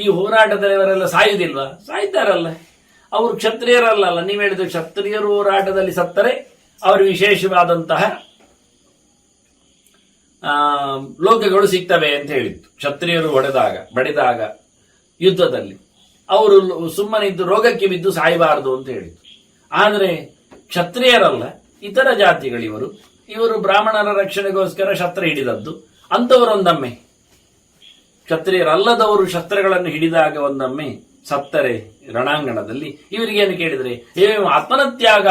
ಈ ಹೋರಾಟದಲ್ಲಿ ಇವರೆಲ್ಲ ಸಾಯುವುದಿಲ್ವಾ? ಸಾಯ್ತಾರಲ್ಲ. ಅವರು ಕ್ಷತ್ರಿಯರಲ್ಲಲ್ಲ, ನೀವು ಹೇಳಿದ ಕ್ಷತ್ರಿಯರು ಹೋರಾಟದಲ್ಲಿ ಸತ್ತರೆ, ಅವರು ವಿಶೇಷವಾದಂತಹ ಲೋಕಗಳು ಸಿಗ್ತವೆ ಅಂತ ಹೇಳಿತ್ತು ಕ್ಷತ್ರಿಯರು ಹೊಡೆದಾಗ, ಬಡಿದಾಗ, ಯುದ್ಧದಲ್ಲಿ. ಅವರು ಸುಮ್ಮನೆ ಇದ್ದು ರೋಗಕ್ಕೆ ಬಿದ್ದು ಸಾಯಬಾರದು ಅಂತ ಹೇಳಿತ್ತು ಆದರೆ, ಕ್ಷತ್ರಿಯರಲ್ಲ, ಇತರ ಜಾತಿಗಳಿವರು ಇವರು. ಬ್ರಾಹ್ಮಣರ ರಕ್ಷಣೆಗೋಸ್ಕರ ಶಸ್ತ್ರ ಹಿಡಿದದ್ದು. ಅಂಥವರೊಂದೊಮ್ಮೆ ಕ್ಷತ್ರಿಯರಲ್ಲದವರು ಶಸ್ತ್ರಗಳನ್ನು ಹಿಡಿದಾಗ ಒಂದೊಮ್ಮೆ. ಸತ್ತರೆ ರಣಾಂಗಣದಲ್ಲಿ ಇವರಿಗೇನು ಕೇಳಿದರೆ ಏ ಆತ್ಮನತ್ಯಾಗ!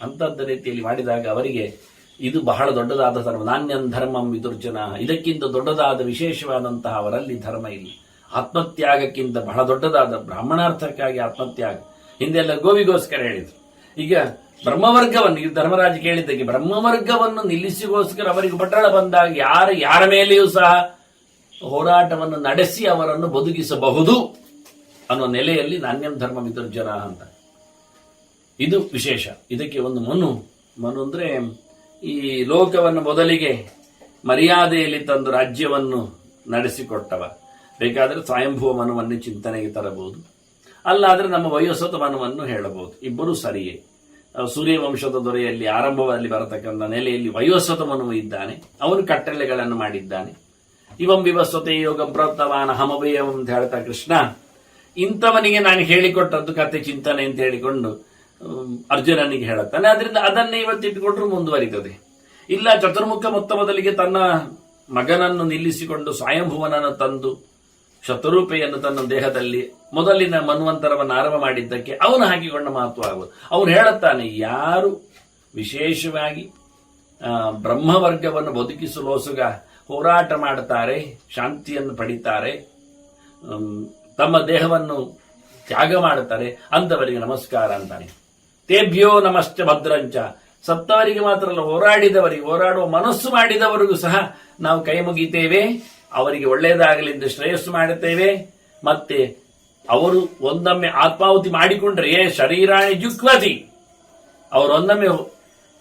ಅಂತದ್ದ ರೀತಿಯಲ್ಲಿ ಮಾಡಿದಾಗ ಅವರಿಗೆ, ಇದು ಬಹಳ ದೊಡ್ಡದಾದ ಧರ್ಮ ಧರ್ಮಂ ವಿದುರ್ಜನ, ಇದಕ್ಕಿಂತ ದೊಡ್ಡದಾದ ವಿಶೇಷವಾದಂತಹ ಅವರಲ್ಲಿ ಧರ್ಮ ಇಲ್ಲ. ಆತ್ಮತ್ಯಾಗಕ್ಕಿಂತ ಬಹಳ ದೊಡ್ಡದಾದ ಬ್ರಾಹ್ಮಣಾರ್ಥಕ್ಕಾಗಿ ಆತ್ಮತ್ಯಾಗ. ಹಿಂದೆಲ್ಲ ಗೋವಿಗೋಸ್ಕರ ಹೇಳಿದರು. ಈಗ ಬ್ರಹ್ಮವರ್ಗವನ್ನು ಈ ಧರ್ಮರಾಜ ಕೇಳಿದ್ದಕ್ಕೆ ಬ್ರಹ್ಮವರ್ಗವನ್ನು ನಿಲ್ಲಿಸಿಗೋಸ್ಕರ ಅವರಿಗೆ ಪಟ್ಟಣ ಬಂದಾಗ ಯಾರು, ಯಾರ ಮೇಲೆಯೂ ಸಹ ಹೋರಾಟವನ್ನು ನಡೆಸಿ ಅವರನ್ನು ಬದುಕಿಸಬಹುದು. ಅನ್ನೋ ನೆಲೆಯಲ್ಲಿ ನಾಣ್ಯಂ ಧರ್ಮ ವಿದುರ್ಜನ ಅಂತ. ಇದು ವಿಶೇಷ. ಇದಕ್ಕೆ ಒಂದು ಮನು. ಮನು ಅಂದ್ರೆ ಈ ಲೋಕವನ್ನು ಮೊದಲಿಗೆ ಮರ್ಯಾದೆಯಲ್ಲಿ ತಂದು ರಾಜ್ಯವನ್ನು ನಡೆಸಿಕೊಟ್ಟವ. ಬೇಕಾದರೆ ಸ್ವಯಂಭುವ ಮನುವನ್ನು ಚಿಂತನೆಗೆ ತರಬಹುದು. ಅಲ್ಲಾದರೆ ನಮ್ಮ ವಯೋಸತ ಮನುವನ್ನು ಹೇಳಬಹುದು. ಇಬ್ಬರೂ ಸರಿಯೇ. ಸೂರ್ಯವಂಶದ ದೊರೆಯಲ್ಲಿ ಆರಂಭದಲ್ಲಿ ಬರತಕ್ಕಂಥ ನೆಲೆಯಲ್ಲಿ ವಯೋಸ್ವತ ಮನುವು ಇದ್ದಾನೆ. ಅವನು ಕಟ್ಟಳೆಗಳನ್ನು ಮಾಡಿದ್ದಾನೆ. ಇವಂ ವಿವಸ್ವತೆ ಯೋಗ ಪ್ರವರ್ತವಾನ ಹಮಭಯಂ ಅಂತ ಹೇಳ್ತಾ ಕೃಷ್ಣ. ಇಂಥವನಿಗೆ ನಾನು ಹೇಳಿಕೊಟ್ಟದ್ದು ಕತೆ ಚಿಂತನೆ ಅಂತ ಹೇಳಿಕೊಂಡು ಅರ್ಜುನನಿಗೆ ಹೇಳುತ್ತಾನೆ. ಅದರಿಂದ ಅದನ್ನೇ ಇವತ್ತು ಇಟ್ಟುಕೊಂಡ್ರು ಮುಂದುವರಿತದೆ. ಇಲ್ಲ, ಚತುರ್ಮುಖ ಮೊತ್ತ ಮೊದಲಿಗೆ ತನ್ನ ಮಗನನ್ನು ನಿಲ್ಲಿಸಿಕೊಂಡು ಸ್ವಯಂಭುವನನ್ನು ತಂದು, ಶತರೂಪೆಯನ್ನು ತನ್ನ ದೇಹದಲ್ಲಿ ಮೊದಲಿನ ಮನ್ವಂತರವನ್ನು ಆರಂಭ ಮಾಡಿದ್ದಕ್ಕೆ ಅವನು ಹಾಕಿಕೊಂಡ ಮಹತ್ವ ಆಗುವುದು. ಅವನು ಹೇಳುತ್ತಾನೆ, ಯಾರು ವಿಶೇಷವಾಗಿ ಬ್ರಹ್ಮವರ್ಗವನ್ನು ಬದುಕಿಸಲೋಸುಗ ಹೋರಾಟ ಮಾಡುತ್ತಾರೆ ಶಾಂತಿಯನ್ನು ಪಡಿತಾರೆ ತಮ್ಮ ದೇಹವನ್ನು ತ್ಯಾಗ ಮಾಡುತ್ತಾರೆ ಅಂತವರಿಗೆ ನಮಸ್ಕಾರ ಅಂತಾನೆ. ತೇಭ್ಯೋ ನಮಶ್ಚ ಭದ್ರಂಚ. ಸತ್ತವರಿಗೆ ಮಾತ್ರ ಅಲ್ಲ, ಹೋರಾಡಿದವರಿಗೆ, ಹೋರಾಡುವ ಮನಸ್ಸು ಮಾಡಿದವರಿಗೂ ಸಹ ನಾವು ಕೈ ಮುಗಿತೇವೆ, ಅವರಿಗೆ ಒಳ್ಳೆಯದಾಗಲಿ ಎಂದು ಶ್ರೇಯಸ್ಸು ಮಾಡುತ್ತೇವೆ. ಮತ್ತೆ ಅವರು ಒಂದೊಮ್ಮೆ ಆತ್ಮಾಹುತಿ ಮಾಡಿಕೊಂಡ್ರೆ ಶರೀರಾಣಿ ಜುಕ್ವತಿ! ಅವರೊಂದೊಮ್ಮೆ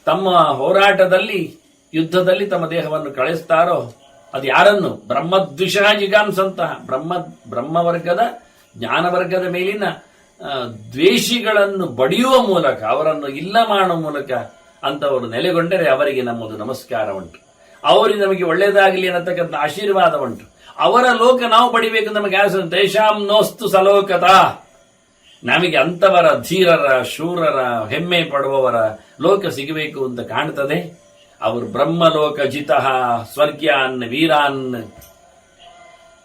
ತಮ್ಮ ಹೋರಾಟದಲ್ಲಿ, ಯುದ್ಧದಲ್ಲಿ ತಮ್ಮ ದೇಹವನ್ನು ಕಳಿಸ್ತಾರೋ ಅದು ಯಾರನ್ನು? ಬ್ರಹ್ಮದ್ವಿಷ ಜಿಗಾಂಸಂತಹ ಬ್ರಹ್ಮ, ಬ್ರಹ್ಮವರ್ಗದ, ಜ್ಞಾನವರ್ಗದ ಮೇಲಿನ ದ್ವೇಷಿಗಳನ್ನು ಬಡಿಯುವ ಮೂಲಕ, ಅವರನ್ನು ಇಲ್ಲ ಮಾಡುವ ಮೂಲಕ ಅಂತವರು ನೆಲೆಗೊಂಡರೆ ಅವರಿಗೆ ನಮ್ಮದು ನಮಸ್ಕಾರ ಉಂಟು. ಅವರಿಗೆ ನಮಗೆ ಒಳ್ಳೆಯದಾಗಲಿ ಅನ್ನತಕ್ಕಂಥ ಆಶೀರ್ವಾದ ಉಂಟು. ಅವರ ಲೋಕ ನಾವು ಪಡಿಬೇಕು ನಮಗೆ ಆಸೆ ದೇಶಾಂ ನೋಸ್ತು ಸಲೋಕತ. ನಮಗೆ ಅಂತವರ ಧೀರರ, ಶೂರರ, ಹೆಮ್ಮೆ ಪಡುವವರ ಲೋಕ ಸಿಗಬೇಕು ಅಂತ ಕಾಣ್ತದೆ. ಅವರು ಬ್ರಹ್ಮಲೋಕ ಜಿತಃ ಸ್ವರ್ಗ್ಯಾನ್ ವೀರಾನ್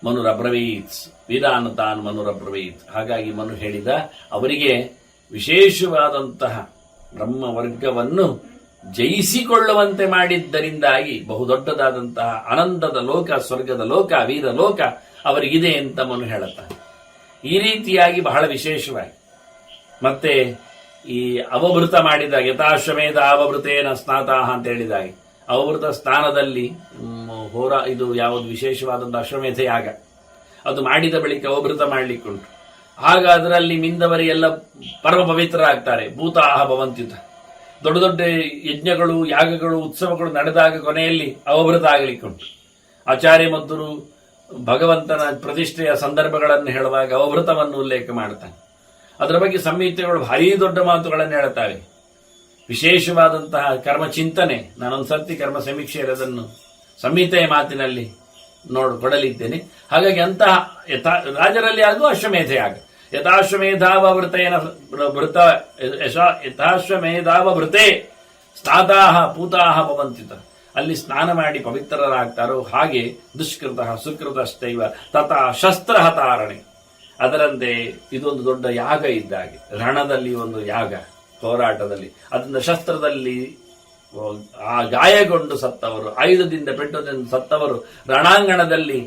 ಮನುರಬ್ರವೀತ್ ವೀರಾನ್ ತಾನ್ ಮನುರಬ್ರವೀತ್ ಹಾಗಾಗಿ ಮನು ಹೇಳಿದ ಅವರಿಗೆ ವಿಶೇಷವಾದಂತಹ ಬ್ರಹ್ಮವರ್ಗವನ್ನು ಜಯಿಸಿಕೊಳ್ಳುವಂತೆ ಮಾಡಿದ್ದರಿಂದಾಗಿ ಬಹುದೊಡ್ಡದಾದಂತಹ ಆನಂದದ ಲೋಕ, ಸ್ವರ್ಗದ ಲೋಕ, ವೀರ ಲೋಕ ಅವರಿಗಿದೆ ಅಂತ ಮನು ಹೇಳುತ್ತಾನೆ. ಈ ರೀತಿಯಾಗಿ ಬಹಳ ವಿಶೇಷವಾಗಿ. ಮತ್ತೆ ಈ ಅವಭೃತ ಮಾಡಿದಾಗ ಯಥಾಶ್ರಮೇದ ಅವಭೃತೇನ ಸ್ನಾತಾಹ ಅಂತ ಹೇಳಿದಾಗೆ. ಅವಭೃತ ಸ್ಥಾನದಲ್ಲಿ ಹೋರ, ಇದು ಯಾವುದು ವಿಶೇಷವಾದಂತಹ ಅಶ್ವಮೇಧ ಯಾಗ. ಅದು ಮಾಡಿದ ಬಳಿಕ ಅವಭೃತ ಮಾಡಲಿಕ್ಕುಂಟು. ಆಗ ಅದರಲ್ಲಿ ಮಿಂದವರಿಗೆಲ್ಲ ಪರಮ ಪವಿತ್ರರಾಗ್ತಾರೆ. ಭೂತಾಹ ಭವಂತ್ಯುತ. ದೊಡ್ಡ ದೊಡ್ಡ ಯಜ್ಞಗಳು, ಯಾಗಗಳು, ಉತ್ಸವಗಳು ನಡೆದಾಗ ಕೊನೆಯಲ್ಲಿ ಅವಭೃತ ಆಗಲಿಕ್ಕುಂಟು. ಆಚಾರ್ಯ ಮದ್ದರು ಭಗವಂತನ ಪ್ರತಿಷ್ಠೆಯ ಸಂದರ್ಭಗಳನ್ನು ಹೇಳುವಾಗ ಅವಭೃತವನ್ನು ಉಲ್ಲೇಖ ಮಾಡ್ತಾನೆ. ಅದರ ಬಗ್ಗೆ ಸಂಹಿತೆಗಳು ಭಾರೀ ದೊಡ್ಡ ಮಾತುಗಳನ್ನು ಹೇಳುತ್ತವೆ ವಿಶೇಷವಾದಂತಹ ಕರ್ಮ ಚಿಂತನೆ ನಾನೊಂದು ಸರ್ತಿ ಕರ್ಮ ಸಮೀಕ್ಷೆಯಲ್ಲಿ ಅದನ್ನು ಸಂಹಿತೆಯ ಮಾತಿನಲ್ಲಿ ನೋಡು, ಕೊಡಲಿದ್ದೇನೆ. ಹಾಗಾಗಿ ಅಂತಹ ಯಥಾ, ರಾಜರಲ್ಲಿ ಆಗುವ ಅಶ್ವಮೇಧ ಯಾಗ ಯಥಾಶ್ವಮೇಧಾವ ವೃತೇನ ವೃತ, ಯಶ- ಯಥಾಶ್ವಮೇಧಾವ ವೃತೆ ಸ್ನಾತಾಹ ಪೂತಾಹ ಭವಂತಿತ. ಅಲ್ಲಿ ಸ್ನಾನ ಮಾಡಿ ಪವಿತ್ರರಾಗ್ತಾರೋ ಹಾಗೆ ದುಷ್ಕೃತ ಸುಕೃತಶ್ಚೈವ ತಥಾ ಶಸ್ತ್ರಹತಾರಣೆ. ಅದರಂತೆ ಇದೊಂದು ದೊಡ್ಡ ಯಾಗ ಇದ್ದಾಗೆ. ರಣದಲ್ಲಿ ಒಂದು ಯಾಗ, ಹೋರಾಟದಲ್ಲಿ. ಅದು ಶಸ್ತ್ರದಲ್ಲಿ ಆ ಗಾಯಗೊಂಡು ಸತ್ತವರು, ಆಯುಧದಿಂದ ಪೆಟ್ಟದಿಂದ ಸತ್ತವರು, ರಣಾಂಗಣದಲ್ಲಿ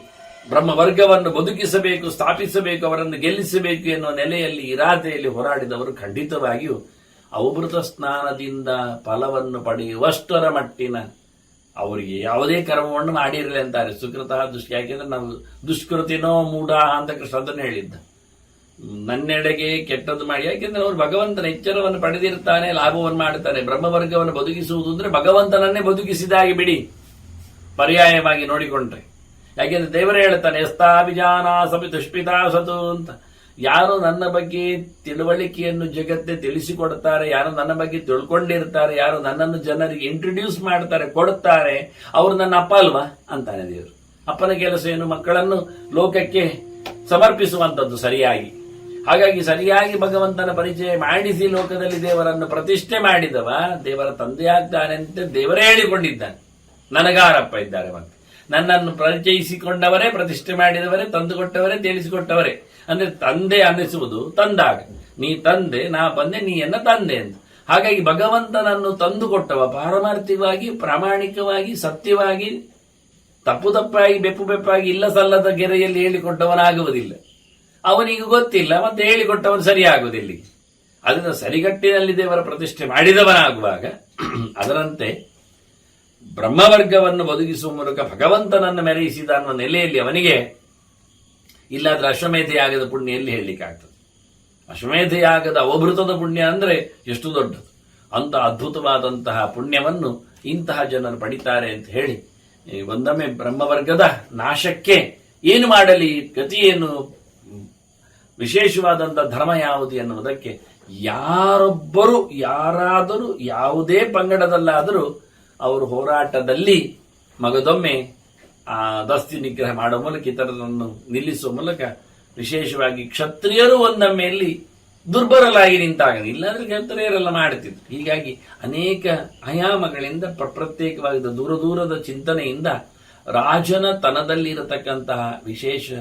ಬ್ರಹ್ಮವರ್ಗವನ್ನು ಬದುಕಿಸಬೇಕು, ಸ್ಥಾಪಿಸಬೇಕು, ಅವರನ್ನು ಗೆಲ್ಲಿಸಬೇಕು ಎನ್ನುವ ನೆಲೆಯಲ್ಲಿ ಇರಾದೆಯಲ್ಲಿ ಹೋರಾಡಿದವರು ಖಂಡಿತವಾಗಿಯೂ ಅವಭೃತ ಸ್ನಾನದಿಂದ ಫಲವನ್ನು ಪಡೆಯುವಷ್ಟರ ಮಟ್ಟಿನ ಅವರಿಗೆ ಯಾವುದೇ ಕರ್ಮವನ್ನು ಮಾಡಿರಲಿ ಅಂತಾರೆ. ಸುಕೃತ ದುಷ್ಟ ಯಾಕೆಂದ್ರೆ ನಾವು ದುಷ್ಕೃತಿನೋ ಮೂಢ ಅಂತ ಕೃಷ್ಣ ಅದನ್ನು ಹೇಳಿದ್ದ. ನನ್ನೆಡೆಗೆ ಕೆಟ್ಟದ್ದು ಮಾಡಿ. ಯಾಕೆಂದ್ರೆ ಅವರು ಭಗವಂತನ ಎಚ್ಚರವನ್ನು ಪಡೆದಿರ್ತಾನೆ, ಲಾಭವನ್ನು ಮಾಡುತ್ತಾನೆ ಬ್ರಹ್ಮವರ್ಗವನ್ನು ಬದುಕಿಸುವುದು ಅಂದ್ರೆ ಭಗವಂತನನ್ನೇ ಬದುಕಿಸಿದಾಗಿ ಬಿಡಿ. ಪರ್ಯಾಯವಾಗಿ ನೋಡಿಕೊಂಡ್ರೆ. ಯಾಕೆಂದ್ರೆ ದೇವರೇ ಹೇಳ್ತಾನೆ ಎಸ್ತಾಭಿಜಾನ ಸಪಿ ದುಷ್ಪಿತಾ ಸತು ಅಂತ. ಯಾರು ನನ್ನ ಬಗ್ಗೆ ತಿಳುವಳಿಕೆಯನ್ನು ಜಗತ್ತೇ ತಿಳಿಸಿಕೊಡ್ತಾರೆ, ಯಾರು ನನ್ನ ಬಗ್ಗೆ ತಿಳ್ಕೊಂಡಿರ್ತಾರೆ, ಯಾರು ನನ್ನನ್ನು ಜನರಿಗೆ ಇಂಟ್ರೊಡ್ಯೂಸ್ ಮಾಡ್ತಾರೆ ಕೊಡುತ್ತಾರೆ ಅವರು ನನ್ನ ಅಪ್ಪ ಅಲ್ವಾ? ಅಂತಾನೆ ದೇವರು. ಅಪ್ಪನ ಕೆಲಸ ಏನು? ಮಕ್ಕಳನ್ನು ಲೋಕಕ್ಕೆ ಸಮರ್ಪಿಸುವಂತದ್ದು ಸರಿಯಾಗಿ. ಹಾಗಾಗಿ ಸರಿಯಾಗಿ ಭಗವಂತನ ಪರಿಚಯ ಮಾಡಿಸಿ ಲೋಕದಲ್ಲಿ ದೇವರನ್ನು ಪ್ರತಿಷ್ಠೆ ಮಾಡಿದವ, ದೇವರ ತಂದೆಯಾಗ್ತಾನೆ ಅಂತ ದೇವರೇ ಹೇಳಿಕೊಂಡಿದ್ದಾನೆ. ನನಗಾರಪ್ಪ ಇದ್ದಾರೆ ಮತ್ತೆ. ನನ್ನನ್ನು ಪರಿಚಯಿಸಿಕೊಂಡವರೇ, ಪ್ರತಿಷ್ಠೆ ಮಾಡಿದವರೇ, ತಂದುಕೊಟ್ಟವರೇ, ತಿಳಿಸಿಕೊಟ್ಟವರೇ. ಅಂದ್ರೆ ತಂದೆ ಅನ್ನಿಸುವುದು ತಂದಾಗ. ನೀ ತಂದೆ, ನಾ ಬಂದೆ, ನೀ ಎನ್ನ ತಂದೆ ಅಂತ. ಹಾಗಾಗಿ ಭಗವಂತನನ್ನು ತಂದುಕೊಟ್ಟವ ಪಾರಮಾರ್ಥಿಕವಾಗಿ, ಪ್ರಾಮಾಣಿಕವಾಗಿ, ಸತ್ಯವಾಗಿ, ತಪ್ಪು ತಪ್ಪಾಗಿ, ಬೆಪ್ಪು ಬೆಪ್ಪಾಗಿ, ಇಲ್ಲ ಸಲ್ಲದ ಗೆರೆಯಲ್ಲಿ ಹೇಳಿಕೊಟ್ಟವನಾಗುವುದಿಲ್ಲ. ಅವನಿಗೆ ಗೊತ್ತಿಲ್ಲ, ಮತ್ತೆ ಹೇಳಿಕೊಟ್ಟವನು ಸರಿಯಾಗುವುದಿಲ್ಲ. ಅದನ್ನು ಸರಿಗಟ್ಟಿನಲ್ಲಿ ದೇವರ ಪ್ರತಿಷ್ಠೆ ಮಾಡಿದವನಾಗುವಾಗ, ಅದರಂತೆ ಬ್ರಹ್ಮವರ್ಗವನ್ನು ಬದುಕಿಸುವ ಮೂಲಕ ಭಗವಂತನನ್ನು ಮೆರೆಯಿಸಿದ ಅನ್ನುವ ನೆಲೆಯಲ್ಲಿ ಅವನಿಗೆ ಇಲ್ಲಾದ್ರೆ ಅಶ್ವಮೇಧ ಯಾಗದ ಪುಣ್ಯ ಎಲ್ಲಿ ಹೇಳಲಿಕ್ಕಾಗ್ತದೆ ಅಶ್ವಮೇಧ ಯಾಗದ ಅವಭೃತದ ಪುಣ್ಯ ಅಂದ್ರೆ ಎಷ್ಟು ದೊಡ್ಡದು? ಅಂತ ಅದ್ಭುತವಾದಂತಹ ಪುಣ್ಯವನ್ನು ಇಂತಹ ಜನರು ಪಡಿತಾರೆ ಅಂತ ಹೇಳಿ ಒಂದೊಮ್ಮೆ ಬ್ರಹ್ಮವರ್ಗದ ನಾಶಕ್ಕೆ ಏನು ಮಾಡಲಿ, ಗತಿ ಏನು, ವಿಶೇಷವಾದಂಥ ಧರ್ಮ ಯಾವುದು ಎನ್ನುವುದಕ್ಕೆ ಯಾರೊಬ್ಬರು, ಯಾರಾದರೂ ಯಾವುದೇ ಪಂಗಡದಲ್ಲಾದರೂ ಅವರು ಹೋರಾಟದಲ್ಲಿ ಮಗದೊಮ್ಮೆ ದಸ್ತಿ ನಿಗ್ರಹ ಮಾಡುವ ಮೂಲಕ ಇತರರನ್ನು ನಿಲ್ಲಿಸುವ ಮೂಲಕ ವಿಶೇಷವಾಗಿ ಕ್ಷತ್ರಿಯರು ಒಂದೊಮ್ಮೆಯಲ್ಲಿ ದುರ್ಬಲರಾಗಿ ನಿಂತಾಗ ಇಲ್ಲಾಂದ್ರೆ ಕ್ಷತ್ರಿಯರೆಲ್ಲ ಮಾಡುತ್ತಿದ್ರು. ಹೀಗಾಗಿ ಅನೇಕ ಆಯಾಮಗಳಿಂದ ಪ್ರತ್ಯೇಕವಾಗಿದ್ದ ದೂರ ದೂರದ ಚಿಂತನೆಯಿಂದ ರಾಜನ ತನದಲ್ಲಿರತಕ್ಕಂತಹ ವಿಶೇಷ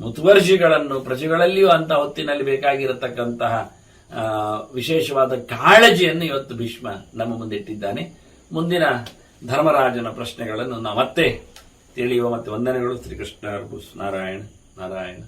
ಮುತುವರ್ಜಿಗಳನ್ನು ಪ್ರಜೆಗಳಲ್ಲಿಯೂ ಅಂತ ಹೊತ್ತಿನಲ್ಲಿ ಬೇಕಾಗಿರತಕ್ಕಂತಹ ವಿಶೇಷವಾದ ಕಾಳಜಿಯನ್ನು ಇವತ್ತು ಭೀಷ್ಮ ನಮ್ಮ ಮುಂದೆ ಇಟ್ಟಿದ್ದಾನೆ. ಮುಂದಿನ ಧರ್ಮರಾಜನ ಪ್ರಶ್ನೆಗಳನ್ನು ನಾವು ಮತ್ತೆ ತಿಳಿಯುವ ಮತ್ತೆ ವಂದನೆಗಳು ಶ್ರೀಕೃಷ್ಣ ನಾರಾಯಣ ನಾರಾಯಣ.